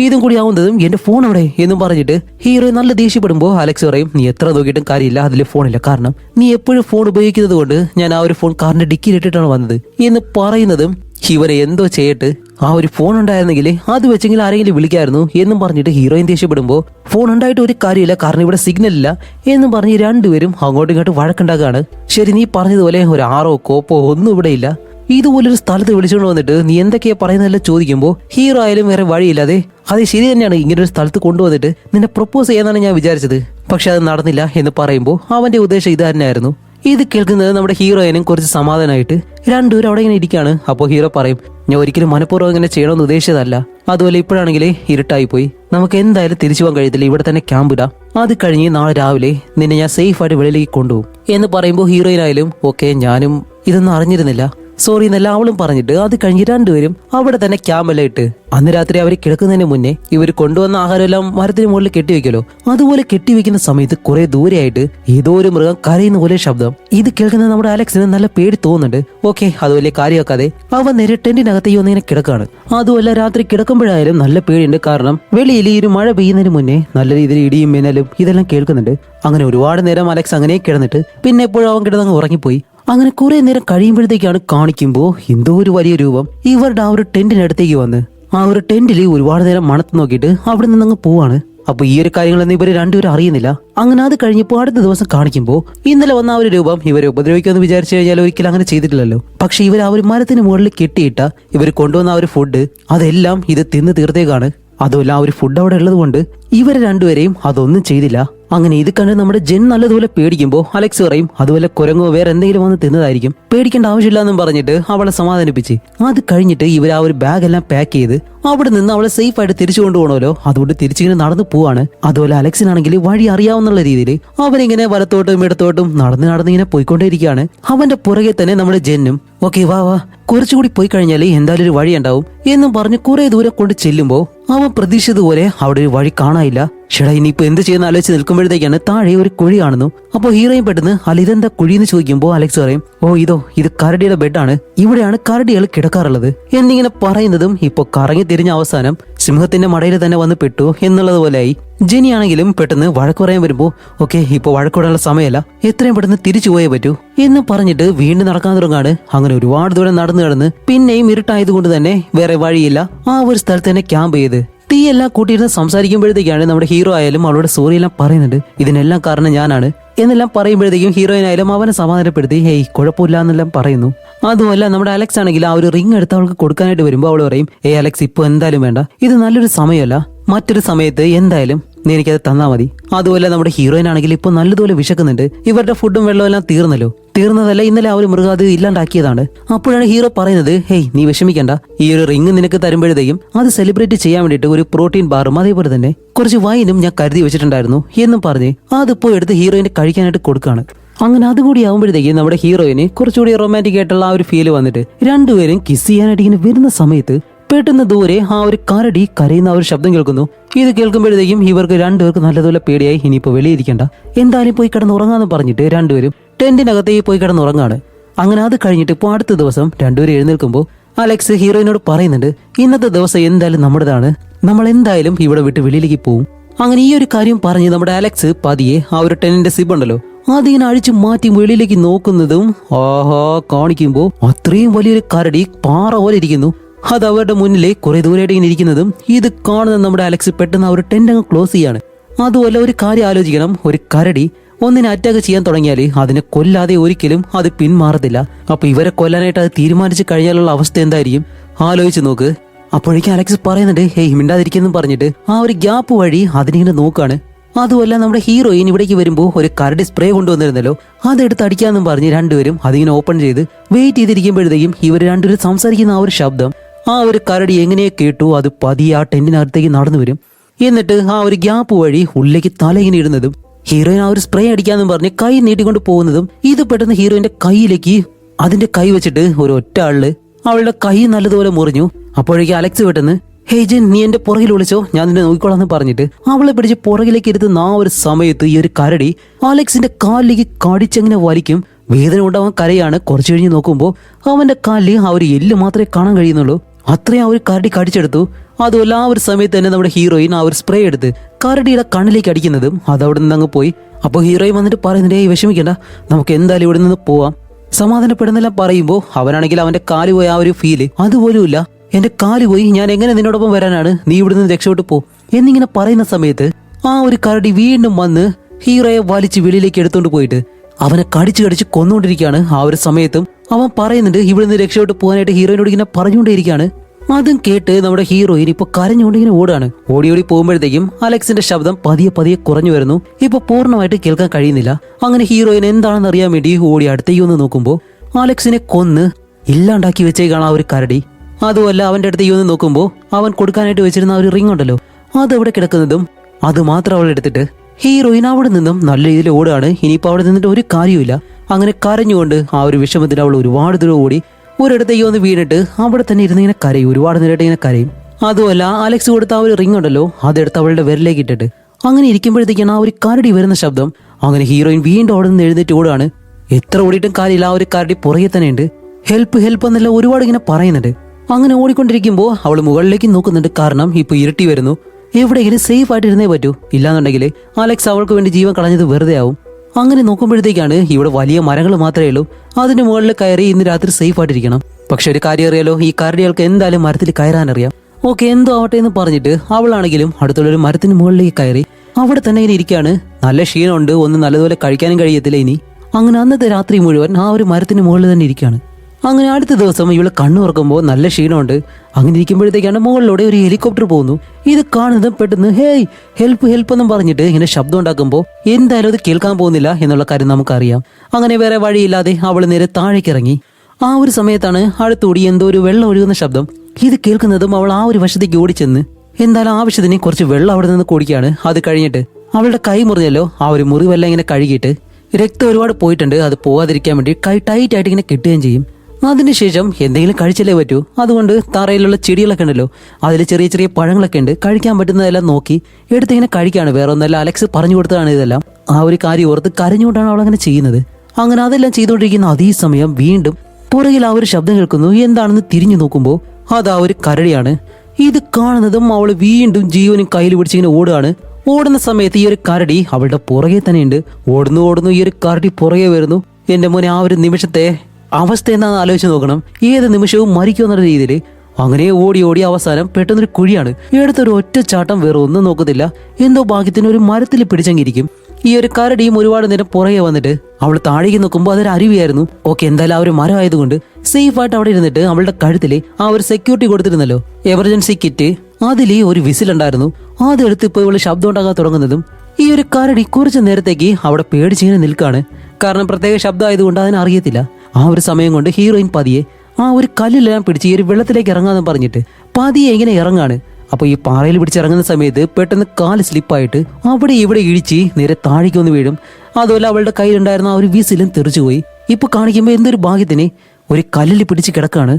ഇതും കൂടി ആവുന്നതും എന്റെ ഫോൺ അവിടെ എന്നും പറഞ്ഞിട്ട് ഹീറോ നല്ല ദേഷ്യപ്പെടുമ്പോൾ അലക്സ് പറയും നീ എത്ര നോക്കിയിട്ടും കാര്യമില്ല അതിൽ ഫോണില്ല. കാരണം നീ എപ്പോഴും ഫോൺ ഉപയോഗിക്കുന്നത് കൊണ്ട് ഞാൻ ആ ഒരു ഫോൺ കാറിന്റെ ഡിക്കിയിൽ ഇട്ടിട്ടാണ് വന്നത്. എന്ന് പറയുന്നതും ഇവരെ എന്തോ ചെയ്യട്ട് ആ ഒരു ഫോൺ ഉണ്ടായിരുന്നെങ്കിൽ അത് വെച്ചെങ്കിൽ ആരെങ്കിലും വിളിക്കായിരുന്നു എന്നും പറഞ്ഞിട്ട് ഹീറോയിൻ ദേഷ്യപ്പെടുമ്പോൾ ഫോൺ ഉണ്ടായിട്ട് ഒരു കാര്യമില്ല കാരണം ഇവിടെ സിഗ്നൽ ഇല്ല എന്നും പറഞ്ഞ് രണ്ടുപേരും അങ്ങോട്ടും ഇങ്ങോട്ടും വഴക്കുണ്ടാക്കുകയാണ്. ശരി നീ പറഞ്ഞതുപോലെ ഒരു ആറോ കോപ്പോ ഒന്നും ഇവിടെ ഇല്ല. ഇതുപോലൊരു സ്ഥലത്ത് വിളിച്ചുകൊണ്ട് വന്നിട്ട് നീ എന്തൊക്കെയാ പറയുന്നതെല്ലാം ചോദിക്കുമ്പോൾ ഹീറോ ആയാലും വേറെ വഴിയില്ലാതെ അത് ശരി തന്നെയാണ് ഇങ്ങനെ ഒരു സ്ഥലത്ത് കൊണ്ടുവന്നിട്ട് നിന്നെ പ്രപ്പോസ് ചെയ്യാന്നാണ് ഞാൻ വിചാരിച്ചത്. പക്ഷെ അത് നടന്നില്ല എന്ന് പറയുമ്പോൾ അവന്റെ ഉദ്ദേശം ഇത് തന്നെയായിരുന്നു. ഇത് കേൾക്കുന്നത് നമ്മുടെ ഹീറോയിനും കുറച്ച് സമാധാനമായിട്ട് രണ്ടുപേരും അവിടെ ഇങ്ങനെ ഇരിക്കുകയാണ് അപ്പോൾ ഹീറോ പറയും ഞാൻ ഒരിക്കലും മനഃപൂർവം ഇങ്ങനെ ചെയ്യണമെന്ന് ഉദ്ദേശിച്ചതല്ല. അതുപോലെ ഇപ്പോഴാണെങ്കിൽ ഇരുട്ടായി പോയി. നമുക്ക് എന്തായാലും തിരിച്ചു പോകാൻ കഴിയത്തില്ല. ഇവിടെ തന്നെ ക്യാമ്പ് ഇടാം. അത് കഴിഞ്ഞ് നാളെ രാവിലെ നിന്നെ ഞാൻ സേഫ് ആയിട്ട് വെളിയിലേക്ക് കൊണ്ടുപോകും. എന്ന് പറയുമ്പോൾ ഹീറോയിനായാലും ഓക്കെ ഞാനും ഇതൊന്നും അറിഞ്ഞിരുന്നില്ല. സോറി എന്നെല്ലാം അവളും പറഞ്ഞിട്ട് അത് കഴിഞ്ഞ് രണ്ടുപേരും അവിടെ തന്നെ ക്യാമ്പെല്ലാം ഇട്ട് അന്ന് രാത്രി അവർ കിടക്കുന്നതിന് മുന്നേ ഇവർ കൊണ്ടുവന്ന ആഹാരമെല്ലാം മരത്തിന് മുകളിൽ കെട്ടിവെക്കലോ? അതുപോലെ കെട്ടിവെക്കുന്ന സമയത്ത് കുറെ ദൂരെയായിട്ട് ഏതോ ഒരു മൃഗം കരയുന്ന പോലെ ശബ്ദം. ഇത് കേൾക്കുന്ന നമ്മുടെ അലക്സിന് നല്ല പേടി തോന്നുന്നുണ്ട്. ഓക്കെ അത് വലിയ കാര്യമാക്കാതെ അവൻ നേരെ ടെന്റിനകത്തേക്ക് വന്നിങ്ങനെ കിടക്കാണ്. അതുമല്ല രാത്രി കിടക്കുമ്പോഴായാലും നല്ല പേടിയുണ്ട്. കാരണം വെളിയിൽ ഈ ഒരു മഴ പെയ്യുന്നതിന് മുന്നേ നല്ല രീതിയിൽ ഇടിയും മിന്നലും ഇതെല്ലാം കേൾക്കുന്നുണ്ട്. അങ്ങനെ ഒരുപാട് നേരം അലക്സ് അങ്ങനെ കിടന്നിട്ട് പിന്നെ എപ്പോഴും അവൻ കിടന്നങ്ങ് ഉറങ്ങിപ്പോയി. അങ്ങനെ കുറെ നേരം കഴിയുമ്പോഴത്തേക്കാണ് കാണിക്കുമ്പോൾ എന്തോ ഒരു വലിയ രൂപം. ഇവരുടെ ആ ഒരു ടെന്റിനടുത്തേക്ക് വന്ന്. ആ ഒരു ടെന്റിൽ ഒരുപാട് നേരം മണത്ത് നോക്കിയിട്ട് അവിടെ നിന്നങ്ങ് പോവാണ്. അപ്പൊ ഈ ഒരു കാര്യങ്ങളൊന്നും ഇവർ രണ്ടുപേരും അറിയുന്നില്ല. അങ്ങനെ അത് കഴിഞ്ഞപ്പോൾ അടുത്ത ദിവസം കാണിക്കുമ്പോൾ ഇന്നലെ വന്ന ആ ഒരു രൂപം ഇവരെ ഉപദ്രവിക്കുമെന്ന് വിചാരിച്ചു കഴിഞ്ഞാൽ ഒരിക്കലും അങ്ങനെ ചെയ്തിട്ടില്ലല്ലോ. പക്ഷെ ഇവർ ആ ഒരു മരത്തിന് മുകളിൽ കെട്ടിയിട്ട ഇവർ കൊണ്ടുവന്ന ആ ഒരു ഫുഡ് അതെല്ലാം ഇത് തിന്ന് തീർത്തേക്കാണ്. അതുമല്ല ആ ഒരു ഫുഡ് അവിടെ ഉള്ളത് കൊണ്ട് ഇവരെ രണ്ടുപേരെയും അതൊന്നും ചെയ്തില്ല. അങ്ങനെ ഇത് കണ്ട് നമ്മുടെ ജെൻ നല്ലതുപോലെ പേടിക്കുമ്പോൾ അലക്സ് പറയും അതുപോലെ കുരങ്ങോ വേറെ എന്തെങ്കിലും വന്ന് തിന്നതായിരിക്കും പേടിക്കേണ്ട ആവശ്യമില്ല എന്നും പറഞ്ഞിട്ട് അവളെ സമാധാനിപ്പിച്ച്. അത് കഴിഞ്ഞിട്ട് ഇവർ ആ ഒരു ബാഗ് എല്ലാം പാക്ക് ചെയ്ത് അവിടെ നിന്ന് അവളെ സേഫ് ആയിട്ട് തിരിച്ചു കൊണ്ടുപോകണമല്ലോ. അതുകൊണ്ട് തിരിച്ചിങ്ങനെ നടന്നു പോവാണ്. അതുപോലെ അലക്സിനാണെങ്കിൽ വഴി അറിയാവുന്ന രീതിയിൽ അവനിങ്ങനെ വലത്തോട്ടും ഇടത്തോട്ടും നടന്ന് നടന്ന് ഇങ്ങനെ പോയിക്കൊണ്ടേയിരിക്കുകയാണ്. അവന്റെ പുറകെ തന്നെ നമ്മുടെ ജെന്നും ഓക്കെ വാ വാ. കുറച്ചുകൂടി പോയി കഴിഞ്ഞാൽ എന്തായാലും ഒരു വഴി ഉണ്ടാവും എന്നും പറഞ്ഞ് കുറെ ദൂരം കൊണ്ട് ചെല്ലുമ്പോൾ അവൻ പ്രതീക്ഷിച്ചതുപോലെ അവിടെ ഒരു വഴി കാണാനില്ല. ഷെടാ ഇനിയിപ്പോ എന്ത് ചെയ്യുന്ന ആലോചിച്ച് നിൽക്കുമ്പോഴത്തേക്കാണ് താഴെ ഒരു കുഴി കാണുന്നു അപ്പോൾ ഹീറോയും പെട്ടെന്ന് അല്ല ഇതെന്താ കുഴി എന്ന് ചോദിക്കുമ്പോൾ അലക്സ് പറയും ഓ ഇതോ ഇത് കരടിയുടെ ബെഡാണ്. ഇവിടെയാണ് കരടികൾ കിടക്കാറുള്ളത്. എന്നിങ്ങനെ പറയുന്നതും ഇപ്പൊ കറങ്ങി തിരിഞ്ഞ അവസാനം സിംഹത്തിന്റെ മടയിൽ തന്നെ വന്ന് പെട്ടു എന്നുള്ളത് പോലെയായി. ജെനി ആണെങ്കിലും പെട്ടെന്ന് വഴക്ക് പറയാൻ വരുമ്പോ ഓക്കെ ഇപ്പൊ വഴക്കൂടാനുള്ള സമയമല്ല. എത്രയും പെട്ടെന്ന് തിരിച്ചു പോയേ പറ്റൂ. എന്ന് പറഞ്ഞിട്ട് വീണ്ടും നടക്കാൻ തുടങ്ങാണ്. അങ്ങനെ ഒരുപാട് ദൂരം നടന്നു നടന്ന് പിന്നെയും ഇരുട്ടായതുകൊണ്ട് തന്നെ വേറെ വഴിയില്ല. ആ ഒരു സ്ഥലത്ത് തന്നെ ക്യാമ്പ് ചെയ്ത് തീയെല്ലാം കൂട്ടിയിരുന്ന് സംസാരിക്കുമ്പോഴത്തേക്കാണ് നമ്മുടെ ഹീറോ ആയാലും അവളുടെ സ്റ്റോറി എല്ലാം പറയുന്നുണ്ട് ഇതിനെല്ലാം കാരണം ഞാനാണ്. എന്നെല്ലാം പറയുമ്പോഴത്തേക്കും ഹീറോയിൻ ആയാലും അവനെ സമാധാനപ്പെടുത്തി ഹേയ് കുഴപ്പമില്ല എന്നെല്ലാം പറയുന്നു. അതുമല്ല നമ്മുടെ അലക്സ് ആണെങ്കിൽ ആ ഒരു റിംഗ് എടുത്ത് അവൾക്ക് കൊടുക്കാനായിട്ട് വരുമ്പോൾ അവൾ പറയും ഏ അലക്സ് ഇപ്പൊ എന്തായാലും വേണ്ട. ഇത് നല്ലൊരു സമയമല്ല. മറ്റൊരു സമയത്ത് എന്തായാലും നീ എനിക്കത് തന്നാ മതി. അതുപോലെ നമ്മുടെ ഹീറോയിൻ ആണെങ്കിൽ ഇപ്പൊ നല്ലതുപോലെ വിശക്കുന്നുണ്ട്. ഇവരുടെ ഫുഡും വെള്ളവും എല്ലാം തീർന്നല്ലോ. തീർന്നതല്ല ഇന്നലെ ആ ഒരു മൃഗം അത് ഇല്ലാണ്ടാക്കിയതാണ്. അപ്പോഴാണ് ഹീറോ പറയുന്നത് ഹേയ് നീ വിഷമിക്കണ്ട. ഈ ഒരു റിംഗ് നിനക്ക് തരുമ്പോഴത്തേക്കും അത് സെലിബ്രേറ്റ് ചെയ്യാൻ വേണ്ടിയിട്ട് ഒരു പ്രോട്ടീൻ ബാറും അതേപോലെ തന്നെ കുറച്ച് വൈനും ഞാൻ കരുതി വെച്ചിട്ടുണ്ടായിരുന്നു എന്നും പറഞ്ഞ് അതിപ്പോ എടുത്ത് ഹീറോയിന് കഴിക്കാനായിട്ട് കൊടുക്കാണ്. അങ്ങനെ അതുകൂടി ആവുമ്പോഴത്തേക്കും നമ്മുടെ ഹീറോയിന് കുറച്ചുകൂടി റൊമാന്റിക് ആയിട്ടുള്ള ആ ഒരു ഫീൽ വന്നിട്ട് രണ്ടുപേരും കിസ് ചെയ്യാനായിട്ട് ഇങ്ങനെ വരുന്ന സമയത്ത് പെട്ടെന്ന് ദൂരെ ആ ഒരു കരടി കരയുന്ന ഒരു ശബ്ദം കേൾക്കുന്നു. ഇത് കേൾക്കുമ്പോഴത്തേക്കും ഇവർക്ക് രണ്ടുപേർക്ക് നല്ലതുപോലെ പേടിയായി ഇനിയിപ്പോ വെളിയിരിക്കണ്ട. എന്തായാലും പോയി കിടന്ന് ഉറങ്ങാന്ന് പറഞ്ഞിട്ട് രണ്ടുപേരും ടെന്റിനകത്തേക്ക് പോയി കിടന്ന് ഉറങ്ങാണ് അങ്ങനെ അത് കഴിഞ്ഞിട്ട് ഇപ്പോൾ അടുത്ത ദിവസം രണ്ടുപേരും എഴുന്നേൽക്കുമ്പോൾ അലക്സ് ഹീറോയിനോട് പറയുന്നുണ്ട് ഇന്നത്തെ ദിവസം എന്തായാലും നമ്മുടേതാണ്. നമ്മൾ എന്തായാലും ഇവിടെ വിട്ട് വെളിയിലേക്ക് പോവും. അങ്ങനെ ഈ ഒരു കാര്യം പറഞ്ഞ് നമ്മുടെ അലക്സ് പതിയെ ആ ഒരു ടെന്നിന്റെ സിബ് ഉണ്ടല്ലോ അതിങ്ങനെ അഴിച്ചു മാറ്റി വെളിയിലേക്ക് നോക്കുന്നതും ആഹാ കാണിക്കുമ്പോൾ അത്രയും വലിയൊരു കരടി പാറ പോലെ ഇരിക്കുന്നു. അത് അവരുടെ മുന്നിലെ കുറെ ദൂരമായിട്ട് ഇങ്ങനെ ഇരിക്കുന്നതും ഇത് കാണുന്ന നമ്മുടെ അലക്സ് പെട്ടെന്ന് ഒരു ടെന്റ് അങ്ങ് ക്ലോസ് ചെയ്യാണ്. അതുപോലെ ഒരു കാര്യം ആലോചിക്കണം. ഒരു കരടി ഒന്നിനെ അറ്റാക്ക് ചെയ്യാൻ തുടങ്ങിയാൽ അതിനെ കൊല്ലാതെ ഒരിക്കലും അത് പിന്മാറത്തില്ല. അപ്പൊ ഇവരെ കൊല്ലാനായിട്ട് അത് തീരുമാനിച്ചു കഴിഞ്ഞാലുള്ള അവസ്ഥ എന്തായിരിക്കും? ആലോചിച്ച് നോക്ക്. അപ്പോഴേക്കും അലക്സ് പറയുന്നുണ്ട് ഹേയ് മിണ്ടാതിരിക്കുന്നു പറഞ്ഞിട്ട്. ആ ഒരു ഗ്യാപ്പ് വഴി അതിനിങ്ങനെ നോക്കാണ്. അതുമല്ല നമ്മുടെ ഹീറോയിൻ ഇവിടേക്ക് വരുമ്പോൾ ഒരു കരടി സ്പ്രേ കൊണ്ടുവന്നിരുന്നല്ലോ. അതെടുത്ത് അടിക്കാന്നും പറഞ്ഞ് രണ്ടുപേരും അതിങ്ങനെ ഓപ്പൺ ചെയ്ത് വെയിറ്റ് ചെയ്തിരിക്കുമ്പോഴത്തേക്കും ഇവർ രണ്ടുപേരും സംസാരിക്കുന്ന ആ ഒരു ശബ്ദം ആ ഒരു കരടി എങ്ങനെ കേട്ടു? അത് പതിയെ ആ ടെന്റിനകത്തേക്ക് നടന്നു വരും. എന്നിട്ട് ആ ഒരു ഗ്യാപ്പ് വഴി ഉള്ളിലേക്ക് തല ഇങ്ങനെ ഇടുന്നതും ഹീറോയിൻ ആ ഒരു സ്പ്രേ അടിക്കാന്നും പറഞ്ഞ് കൈ നീട്ടിക്കൊണ്ട് പോകുന്നതും ഇത് പെട്ടെന്ന് ഹീറോയിന്റെ കൈയിലേക്ക് അതിന്റെ കൈ വെച്ചിട്ട് ഒരു ഒറ്റ ആളിൽ അവളുടെ കൈ നല്ലതുപോലെ മുറിഞ്ഞു. അപ്പോഴേക്ക് അലക്സ് പെട്ടെന്ന് ഹേജൻ ജെൻ നീ എന്റെ പുറകിൽ വിളിച്ചോ? ഞാൻ നിന്നെ നോക്കിക്കോളാന്ന് പറഞ്ഞിട്ട് അവളെ പിടിച്ച് പുറകിലേക്ക് ഇരുത്തുന്ന ആ ഒരു സമയത്ത് ഈ ഒരു കരടി അലക്സിന്റെ കാലിലേക്ക് കടിച്ചെങ്ങനെ വലിക്കും. വേദന കൊണ്ട് അവൻ കരയാണ്. കുറച്ചു കഴിഞ്ഞ് നോക്കുമ്പോൾ അവന്റെ കാലിൽ ആ ഒരു എല്ല് മാത്രമേ കാണാൻ കഴിയുന്നുള്ളൂ. അത്രയും ആ ഒരു കരടി കടിച്ചെടുത്തു. അതുമല്ല ആ ഒരു സമയത്ത് തന്നെ നമ്മുടെ ഹീറോയിൻ ആ ഒരു സ്പ്രേ എടുത്ത് കരടിയുടെ കണ്ണിലേക്ക് അടിക്കുന്നതും അത് അവിടെ നിന്ന് അങ്ങ് പോയി. അപ്പോൾ ഹീറോയിൻ വന്നിട്ട് പറയുന്നുണ്ട് ഏയ് വിഷമിക്കണ്ട നമുക്ക് എന്തായാലും ഇവിടെ നിന്ന് പോവാം. സമാധാനപ്പെടുന്നെല്ലാം പറയുമ്പോൾ അവനാണെങ്കിൽ അവന്റെ കാൽ പോയ ആ ഒരു ഫീൽ അതുപോലുമില്ല എന്റെ കാൽ പോയി ഞാൻ എങ്ങനെ നിന്നോടൊപ്പം വരാനാണ്? നീ ഇവിടെ നിന്ന് രക്ഷപ്പെട്ടു പോ. എന്നിങ്ങനെ പറയുന്ന സമയത്ത് ആ ഒരു കരടി വീണ്ടും വന്ന് ഹീറോയെ വലിച്ച് വെളിയിലേക്ക് എടുത്തുകൊണ്ട് പോയിട്ട് അവനെ കടിച്ചു കടിച്ച് കൊന്നുകൊണ്ടിരിക്കുകയാണ് ആ ഒരു സമയത്തും. അവൻ പറയുന്നുണ്ട് ഇവിടുന്ന് രക്ഷപ്പെട്ട് പോകാനായിട്ട് ഹീറോയിനോട് ഇങ്ങനെ പറഞ്ഞുകൊണ്ടിരിക്കുകയാണ് അതും കേട്ട് നമ്മുടെ ഹീറോയിൻ ഇപ്പൊ കരഞ്ഞുകൊണ്ട് ഇങ്ങനെ ഓടാണ് ഓടി ഓടി പോകുമ്പോഴത്തേക്കും അലക്സിന്റെ ശബ്ദം പതിയെ പതിയെ കുറഞ്ഞു വരുന്നു. ഇപ്പൊ പൂർണമായിട്ട് കേൾക്കാൻ കഴിയുന്നില്ല. അങ്ങനെ ഹീറോയിൻ എന്താണെന്ന് അറിയാൻ വേണ്ടി ഓടി അടുത്തേക്ക് ഒന്ന് നോക്കുമ്പോൾ അലക്സിനെ കൊന്ന് ഇല്ലാണ്ടാക്കി വെച്ചേക്കാണ് ആ ഒരു കരടി. അതുമല്ല അവന്റെ അടുത്തേക്ക് ഒന്ന് നോക്കുമ്പോൾ അവൻ കൊടുക്കാനായിട്ട് വെച്ചിരുന്ന ആ ഒരു റിംഗ് ഉണ്ടല്ലോ. അത് അവിടെ കിടക്കുന്നതും അത് മാത്രം അവൾ എടുത്തിട്ട് ഹീറോയിൻ അവിടെ നിന്നും നല്ല രീതിയിൽ ഓടുകയാണ്. ഇനിയിപ്പോൾ അവിടെ നിന്നിട്ട് ഒരു കാര്യമില്ല അങ്ങനെ കരഞ്ഞുകൊണ്ട് ആ ഒരു വിഷമത്തിൽ അവൾ ഒരുപാട് ദൂരം ഓടി ഒരിടത്തേക്ക് വന്ന് വീണിട്ട് അവിടെ തന്നെ ഇരുന്ന് ഇങ്ങനെ കരയും. ഒരുപാട് നേരമായിട്ട് ഇങ്ങനെ കരയും. അതുമല്ല അലക്സ് കൊടുത്ത ആ ഒരു റിംഗ് ഉണ്ടല്ലോ അതെടുത്ത് അവളുടെ വിരലേക്ക് ഇട്ടിട്ട്. അങ്ങനെ ഇരിക്കുമ്പോഴത്തേക്കാണ് ആ ഒരു കരടി വരുന്ന ശബ്ദം. അങ്ങനെ ഹീറോയിൻ വീണ്ടും അവിടെ നിന്ന് എഴുന്നേറ്റ് ഓടുകയാണ്. എത്ര ഓടിയിട്ടും കാര്യമില്ല ആ ഒരു കരടി പുറകെ തന്നെ ഉണ്ട്. ഹെൽപ്പ് ഹെൽപ്പ് എന്നല്ല ഒരുപാട് ഇങ്ങനെ പറയുന്നുണ്ട്. അങ്ങനെ ഓടിക്കൊണ്ടിരിക്കുമ്പോൾ അവൾ മുകളിലേക്ക് നോക്കുന്നുണ്ട്. കാരണം ഇപ്പൊ ഇരുട്ടി വരുന്നു. എവിടെയെങ്കിലും സേഫ് ആയിട്ട് ഇരുന്നേ പറ്റൂ. ഇല്ലാന്നുണ്ടെങ്കിൽ അലക്സ് അവൾക്ക് വേണ്ടി ജീവൻ കളഞ്ഞത് വെറുതെ ആവും. അങ്ങനെ നോക്കുമ്പോഴത്തേക്കാണ് ഇവിടെ വലിയ മരങ്ങൾ മാത്രമേ ഉള്ളൂ. അതിന്റെ മുകളിൽ കയറി ഇന്ന് രാത്രി സേഫ് ആയിട്ടിരിക്കണം. പക്ഷെ ഒരു കാര്യം അറിയാലോ ഈ കരടികൾക്ക് എന്തായാലും മരത്തിൽ കയറാനറിയാം. ഓക്കെ എന്തോ ആവട്ടെ എന്ന് പറഞ്ഞിട്ട് അവളാണെങ്കിലും അടുത്തുള്ള ഒരു മരത്തിന് മുകളിലേക്ക് കയറി അവിടെ തന്നെ ഇങ്ങനെ ഇരിക്കുകയാണ്. നല്ല ക്ഷീണമുണ്ട് ഒന്ന് നല്ലതുപോലെ കഴിക്കാനും കഴിയത്തില്ല ഇനി. അങ്ങനെ അന്നത്തെ രാത്രി മുഴുവൻ ആ ഒരു മരത്തിന് മുകളിൽ തന്നെ ഇരിക്കുകയാണ്. അങ്ങനെ അടുത്ത ദിവസം ഇവളെ കണ്ണു നല്ല ക്ഷീണമുണ്ട്. അങ്ങനെ ഇരിക്കുമ്പോഴത്തേക്കാണ് മുകളിലൂടെ ഒരു ഹെലികോപ്റ്റർ പോകുന്നു. ഇത് കാണുന്നതും പെട്ടെന്ന് ഹേയ് ഹെൽപ്പ് ഹെൽപ്പ് എന്നും പറഞ്ഞിട്ട് ഇങ്ങനെ ശബ്ദം ഉണ്ടാക്കുമ്പോൾ എന്തായാലും അത് കേൾക്കാൻ പോകുന്നില്ല എന്നുള്ള കാര്യം നമുക്കറിയാം. അങ്ങനെ വേറെ വഴിയില്ലാതെ അവൾ നേരെ താഴേക്ക് ഇറങ്ങി ആ ഒരു സമയത്താണ് അടുത്തൂടി എന്തോ ഒരു വെള്ളം ഒഴുകുന്ന ശബ്ദം. ഇത് കേൾക്കുന്നതും അവൾ ആ ഒരു വശത്തേക്ക് ഓടിച്ചെന്ന്. എന്തായാലും ആവശ്യത്തിന് കുറച്ച് വെള്ളം അവിടെ നിന്ന് കുടിക്കുകയാണ് അത് കഴിഞ്ഞിട്ട് അവളുടെ കൈ മുറിഞ്ഞല്ലോ ആ ഒരു മുറിവെല്ലാം ഇങ്ങനെ കഴുകിയിട്ട്. രക്തം ഒരുപാട് പോയിട്ടുണ്ട്. അത് പോകാതിരിക്കാൻ വേണ്ടി കൈ ടൈറ്റ് ആയിട്ട് ഇങ്ങനെ കിട്ടുകയും ചെയ്യും. അതിനുശേഷം എന്തെങ്കിലും കഴിച്ചല്ലേ പറ്റൂ? അതുകൊണ്ട് തറയിലുള്ള ചെടികളൊക്കെ ഉണ്ടല്ലോ. അതിൽ ചെറിയ ചെറിയ പഴങ്ങളൊക്കെ ഉണ്ട്. കഴിക്കാൻ പറ്റുന്നതെല്ലാം നോക്കി എടുത്തിങ്ങനെ കഴിക്കാണ്. വേറെ ഒന്നല്ല അലക്സ് പറഞ്ഞു കൊടുത്തതാണ് ഇതെല്ലാം. ആ ഒരു കാര്യം ഓർത്ത് കരഞ്ഞുകൊണ്ടാണ് അവൾ അങ്ങനെ ചെയ്യുന്നത്. അങ്ങനെ അതെല്ലാം ചെയ്തുകൊണ്ടിരിക്കുന്ന അതേ സമയം വീണ്ടും പുറകിൽ ആ ഒരു ശബ്ദം കേൾക്കുന്നു. എന്താണെന്ന് തിരിഞ്ഞു നോക്കുമ്പോൾ അത് ആ ഒരു കരടിയാണ്. ഇത് കാണുന്നതും അവൾ വീണ്ടും ജീവനും കയ്യിൽ പിടിച്ചിങ്ങനെ ഓടുകയാണ്. ഓടുന്ന സമയത്ത് ഈ ഒരു കരടി അവളുടെ പുറകെ തന്നെയുണ്ട്. ഓടുന്നു ഓടുന്നു ഈ ഒരു കരടി പുറകെ വരുന്നു. എന്റെ മോനെ ആ ഒരു നിമിഷത്തെ അവസ്ഥ എന്താണെന്ന് ആലോചിച്ച് നോക്കണം. ഏത് നിമിഷവും മരിക്കുമെന്നുള്ള രീതിയിൽ. അങ്ങനെ ഓടി ഓടി അവസാനം പെട്ടെന്നൊരു കുഴിയാണ്. എടുത്തൊരു ഒറ്റ ചാട്ടം വേറെ ഒന്നും നോക്കത്തില്ല എന്തോ ഭാഗ്യത്തിന് ഒരു മരത്തിൽ പിടിച്ചെങ്കിരിക്കും ഈ ഒരു കരടിയും ഒരുപാട് നേരം പുറകെ വന്നിട്ട് അവൾ താഴേക്ക് നോക്കുമ്പോൾ അതൊരു അരുവിയായിരുന്നു. ഓക്കെ എന്തായാലും ആ ഒരു മരം ആയതുകൊണ്ട് സേഫ് ആയിട്ട് അവിടെ ഇരുന്നിട്ട് അവളുടെ കഴുത്തിൽ ആ ഒരു സെക്യൂരിറ്റി കൊടുത്തിരുന്നല്ലോ. എമർജൻസി കിറ്റ് അതിൽ ഒരു വിസിൽ ഉണ്ടായിരുന്നു. അതെടുത്ത് ഇപ്പോൾ ഇവൾ ശബ്ദം ഉണ്ടാകാൻ തുടങ്ങുന്നതും ഈ ഒരു കരടി കുറച്ചു നേരത്തേക്ക് അവിടെ പേടിച്ചിങ്ങനെ നിൽക്കാണ്. കാരണം പ്രത്യേക ശബ്ദം ആയതുകൊണ്ട് അതിന് അറിയത്തില്ല. ആ ഒരു സമയം കൊണ്ട് ഹീറോയിൻ പതിയെ ആ ഒരു കല്ലിലെല്ലാം പിടിച്ച് ഈ ഒരു വെള്ളത്തിലേക്ക് ഇറങ്ങാന്ന് പറഞ്ഞിട്ട് പതിയെ ഇങ്ങനെ ഇറങ്ങാണ്. അപ്പൊ ഈ പാറയിൽ പിടിച്ചിറങ്ങുന്ന സമയത്ത് പെട്ടെന്ന് കാൽ സ്ലിപ്പായിട്ട് അവിടെ ഇവിടെ ഇടിച്ച് നേരെ താഴേക്ക് ഒന്ന് വീഴും. അതുപോലെ അവളുടെ കയ്യിലുണ്ടായിരുന്ന ആ ഒരു വീസിലും തെറിച്ചുപോയി ഇപ്പൊ കാണിക്കുമ്പോൾ എന്തൊരു ഭാഗ്യത്തിന് ഒരു കല്ലിൽ പിടിച്ച് കിടക്കാണ്.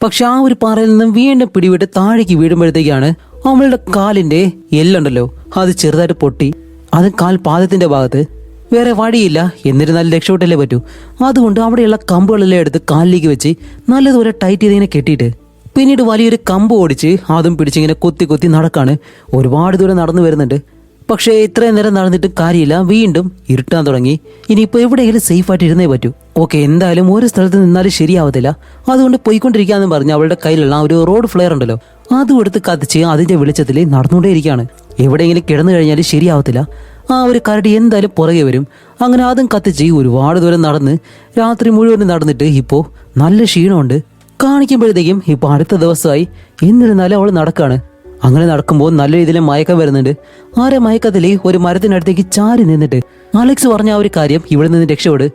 പക്ഷെ ആ ഒരു പാറയിൽ നിന്നും വീണ്ടും പിടിവിട്ട് താഴേക്ക് വീഴുമ്പോഴത്തേക്കാണ് അവളുടെ കാലിന്റെ എല്ലുണ്ടല്ലോ അത് ചെറുതായിട്ട് പൊട്ടി. അത് കാൽ പാദത്തിന്റെ ഭാഗത്ത് വേറെ വഴിയില്ല. എന്നിരുന്നാലും രക്ഷപ്പെട്ടല്ലേ പറ്റൂ. അതുകൊണ്ട് അവിടെയുള്ള കമ്പുകളെല്ലാം എടുത്ത് കാലിലേക്ക് വെച്ച് നല്ലതുപോലെ ടൈറ്റ് ചെയ്തിങ്ങനെ കെട്ടിയിട്ട് പിന്നീട് വലിയൊരു കമ്പ് ഓടിച്ച് അതും പിടിച്ചിങ്ങനെ കൊത്തി കൊത്തി നടക്കാണ്. ഒരുപാട് ദൂരം നടന്നു വരുന്നുണ്ട്. പക്ഷേ ഇത്രയും നേരം നടന്നിട്ട് കാര്യമില്ല. വീണ്ടും ഇരുട്ടാൻ തുടങ്ങി. ഇനിയിപ്പോൾ എവിടെയെങ്കിലും സേഫായിട്ട് ഇരുന്നേ പറ്റൂ. ഓക്കെ എന്തായാലും ഒരു സ്ഥലത്ത് നിന്നാലും ശരിയാവത്തില്ല. അതുകൊണ്ട് പോയിക്കൊണ്ടിരിക്കാന്ന് പറഞ്ഞ് അവളുടെ കയ്യിലുള്ള ഒരു റോഡ് ഫ്ലെയർ ഉണ്ടല്ലോ അതും എടുത്ത് കത്തിച്ച് അതിന്റെ വെളിച്ചത്തിൽ നടന്നുകൊണ്ടേയിരിക്കുകയാണ്. എവിടെയെങ്കിലും കിടന്നു കഴിഞ്ഞാൽ ശരിയാവത്തില്ല. ആ ഒരു കരടി എന്തായാലും പുറകെ വരും. അങ്ങനെ അതും കത്തിച്ച് ഒരുപാട് ദൂരം നടന്ന് രാത്രി മുഴുവൻ നടന്നിട്ട് ഇപ്പോൾ നല്ല ക്ഷീണമുണ്ട്. കാണിക്കുമ്പോഴത്തേക്കും ഇപ്പോൾ അടുത്ത ദിവസമായി എന്നിരുന്നാലും അവൾ നടക്കാണ്. അങ്ങനെ നടക്കുമ്പോൾ നല്ല രീതിയിൽ മയക്കം വരുന്നുണ്ട്. ആരെ മയക്കത്തിൽ ഒരു മരത്തിനടുത്തേക്ക് ചാരി നിന്നിട്ട്? അലക്സ് പറഞ്ഞ ആ ഒരു കാര്യം ഇവിടെ നിന്ന് രക്ഷപ്പെട്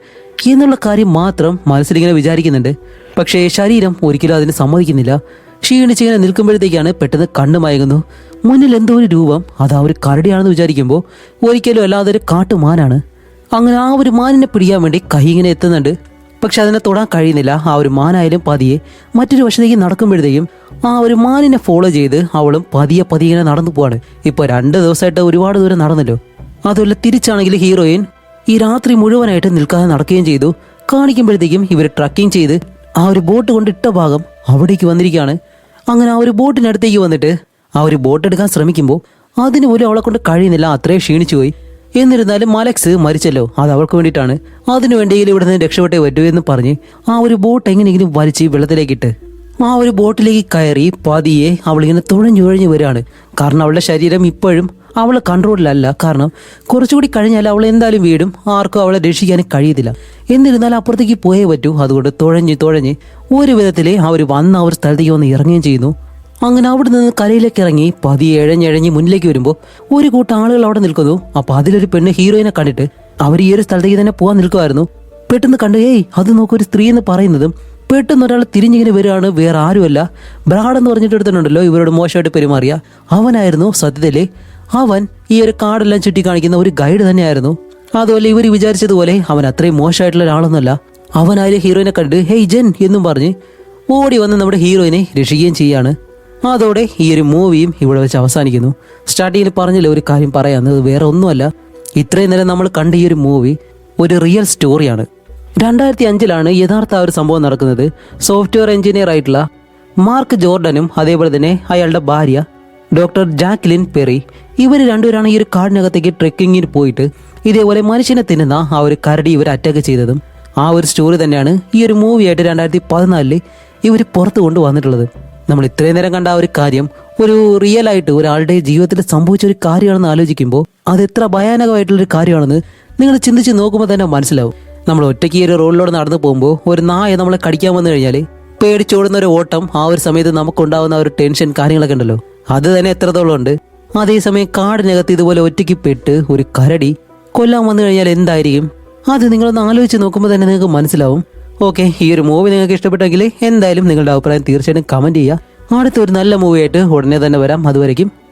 എന്നുള്ള കാര്യം മാത്രം മനസ്സിലിങ്ങനെ വിചാരിക്കുന്നുണ്ട്. പക്ഷേ ശരീരം ഒരിക്കലും അതിന് സമ്മതിക്കുന്നില്ല. ക്ഷീണിച്ചിങ്ങനെ നിൽക്കുമ്പോഴത്തേക്കാണ് പെട്ടെന്ന് കണ്ണു മയങ്ങുന്നു. മുന്നിൽ എന്തോ ഒരു രൂപം. അതാ ഒരു കരടിയാണെന്ന് വിചാരിക്കുമ്പോൾ ഒരിക്കലും അല്ലാതെ ഒരു കാട്ടുമാനാണ്. അങ്ങനെ ആ ഒരു മാനിനെ പിടിക്കാൻ വേണ്ടി കൈ ഇങ്ങനെ എത്തുന്നുണ്ട്. പക്ഷെ അതിനെ തൊടാൻ കഴിയുന്നില്ല. ആ ഒരു മാനായാലും പതിയെ മറ്റൊരു വശത്തേക്ക് നടക്കുമ്പോഴത്തേക്കും ആ ഒരു മാനിനെ ഫോളോ ചെയ്ത് അവളും പതിയെ പതിയെ ഇങ്ങനെ നടന്നു പോവാണ്. ഇപ്പൊ രണ്ട് ദിവസമായിട്ട് ഒരുപാട് ദൂരം നടന്നല്ലോ. അതുപോലെ തിരിച്ചാണെങ്കിൽ ഹീറോയിൻ ഈ രാത്രി മുഴുവനായിട്ട് നിൽക്കാതെ നടക്കുകയും ചെയ്തു. കാണിക്കുമ്പോഴത്തേക്കും ഇവർ ട്രക്കിംഗ് ചെയ്ത് ആ ഒരു ബോട്ട് കൊണ്ട് ഇട്ട ഭാഗം അവിടേക്ക് വന്നിരിക്കുകയാണ്. അങ്ങനെ ആ ഒരു ബോട്ടിനടുത്തേക്ക് വന്നിട്ട് ആ ഒരു ബോട്ട് എടുക്കാൻ ശ്രമിക്കുമ്പോൾ അതിന് പോലും അവളെ കൊണ്ട് കഴിയുന്നില്ല അത്രയും ക്ഷീണിച്ചു പോയി. എന്നിരുന്നാലും മലക്സ് മരിച്ചല്ലോ അത് അവൾക്ക് വേണ്ടിയിട്ടാണ്. അതിനു വേണ്ടിയെങ്കിലും ഇവിടെ നിന്ന് രക്ഷപ്പെട്ടേ പറ്റൂ എന്ന് പറഞ്ഞ് ആ ഒരു ബോട്ട് എങ്ങനെയെങ്കിലും വലിച്ച് വെള്ളത്തിലേക്കിട്ട് ആ ഒരു ബോട്ടിലേക്ക് കയറി പതിയെ അവളിങ്ങനെ തുഴഞ്ഞുഴഞ്ഞു വരികയാണ്. കാരണം അവളുടെ ശരീരം ഇപ്പോഴും അവളെ കൺട്രോളിലല്ല കാരണം കുറച്ചുകൂടി കഴിഞ്ഞാൽ അവൾ എന്തായാലും വീടും ആർക്കും അവളെ രക്ഷിക്കാൻ കഴിയത്തില്ല. എന്നിരുന്നാലും അപ്പുറത്തേക്ക് പോയേ പറ്റൂ. അതുകൊണ്ട് തുഴഞ്ഞ് തുഴഞ്ഞ് ഒരു വിധത്തിലേ അവർ വന്ന ഒരു സ്ഥലത്തേക്ക് വന്ന് ഇറങ്ങുകയും ചെയ്യുന്നു. അങ്ങനെ അവിടെ നിന്ന് കരയിലേക്ക് ഇറങ്ങി പതിയെ എഴഞ്ഞെഴഞ്ഞ് മുന്നിലേക്ക് വരുമ്പോൾ ഒരു കൂട്ടം ആളുകൾ അവിടെ നിൽക്കുന്നു. അപ്പൊ അതിലൊരു പെണ്ണ് ഹീറോയിനെ കണ്ടിട്ട് അവർ ഈ ഒരു സ്ഥലത്തേക്ക് തന്നെ പോകാൻ നിൽക്കുമായിരുന്നു പെട്ടെന്ന് കണ്ടു ഏയ് അത് നോക്കൊരു സ്ത്രീ എന്ന് പറയുന്നതും പെട്ടെന്ന് ഒരാൾ തിരിഞ്ഞിങ്ങനെ വരികയാണ് വേറെ ആരുമല്ല. ബ്രാഡ് എന്ന് പറഞ്ഞിട്ട് ഇവരോട് മോശമായിട്ട് പെരുമാറിയ. അവനായിരുന്നു സത്യത്തിലെ. അവൻ ഈ ഒരു കാടെല്ലാം ചുറ്റി കാണിക്കുന്ന ഒരു ഗൈഡ് തന്നെയായിരുന്നു. അതുപോലെ ഇവർ വിചാരിച്ചതുപോലെ അവൻ അത്രയും മോശമായിട്ടുള്ള ഒരാളൊന്നുമല്ല. അവനായാലും ഹീറോയിനെ കണ്ടിട്ട് ഹേയ് ജെൻ എന്നും പറഞ്ഞ് ഓടി വന്ന് നമ്മുടെ ഹീറോയിനെ രക്ഷിക്കുകയും ചെയ്യാണ്. അതോടെ ഈ ഒരു മൂവിയും ഇവിടെ വെച്ച് അവസാനിക്കുന്നു. സ്റ്റാർട്ടിങ്ങിൽ പറഞ്ഞില്ല ഒരു കാര്യം പറയാന്നത് വേറെ ഒന്നുമല്ല. ഇത്രയും നേരം നമ്മൾ കണ്ട ഈ ഒരു മൂവി ഒരു റിയൽ സ്റ്റോറിയാണ് രണ്ടായിരത്തി അഞ്ചിലാണ് യഥാർത്ഥ ആ ഒരു സംഭവം നടക്കുന്നത്. സോഫ്റ്റ്വെയർ എഞ്ചിനീയർ ആയിട്ടുള്ള മാർക്ക് ജോർഡനും അതേപോലെ തന്നെ അയാളുടെ ഭാര്യ ഡോക്ടർ ജാക്ലിൻ പെറി ഇവർ രണ്ടുപേരാണ് ഈ ഒരു കാടിനകത്തേക്ക് ട്രെക്കിങ്ങിന് പോയിട്ട് ഇതേപോലെ മനുഷ്യനെ തിന്നുന്ന ആ ഒരു കരടി ഇവർ അറ്റാക്ക് ചെയ്തതും ആ ഒരു സ്റ്റോറി തന്നെയാണ് ഈ ഒരു മൂവിയായിട്ട് രണ്ടായിരത്തി പതിനാലിൽ ഇവർ പുറത്തു കൊണ്ടുവന്നിട്ടുള്ളത്. നമ്മൾ ഇത്രയും നേരം കണ്ട ആ ഒരു കാര്യം ഒരു റിയൽ ആയിട്ട് ഒരാളുടെ ജീവിതത്തിൽ സംഭവിച്ച ഒരു കാര്യമാണെന്ന് ആലോചിക്കുമ്പോൾ അത് എത്ര ഭയാനകമായിട്ടുള്ള ഒരു കാര്യമാണെന്ന് നിങ്ങൾ ചിന്തിച്ച് നോക്കുമ്പോൾ തന്നെ മനസ്സിലാവും. നമ്മൾ ഒറ്റയ്ക്ക് ഒരു റോഡിലൂടെ നടന്നു പോകുമ്പോൾ ഒരു നായ നമ്മളെ കടിക്കാൻ വന്നു കഴിഞ്ഞാൽ പേടിച്ചോടുന്ന ഒരു ഓട്ടം ആ ഒരു സമയത്ത് നമുക്കുണ്ടാവുന്ന ഒരു ടെൻഷൻ കാര്യങ്ങളൊക്കെ ഉണ്ടല്ലോ. അത് തന്നെ എത്രത്തോളം ഉണ്ട്. അതേസമയം കാടിനകത്ത് ഇതുപോലെ ഒറ്റയ്ക്ക് പെട്ട് ഒരു കരടി കൊല്ലാൻ വന്നു കഴിഞ്ഞാൽ എന്തായിരിക്കും? അത് നിങ്ങളൊന്ന് ആലോചിച്ച് നോക്കുമ്പോൾ തന്നെ നിങ്ങൾക്ക് മനസ്സിലാവും. ഓക്കെ ഈ ഒരു മൂവി നിങ്ങൾക്ക് ഇഷ്ടപ്പെട്ടെങ്കിൽ എന്തായാലും നിങ്ങളുടെ അഭിപ്രായം തീർച്ചയായിട്ടും കമന്റ് ചെയ്യുക. അടുത്ത ഒരു നല്ല മൂവിയായിട്ട് ഉടനെ തന്നെ വരാം. അതുവരയ്ക്കും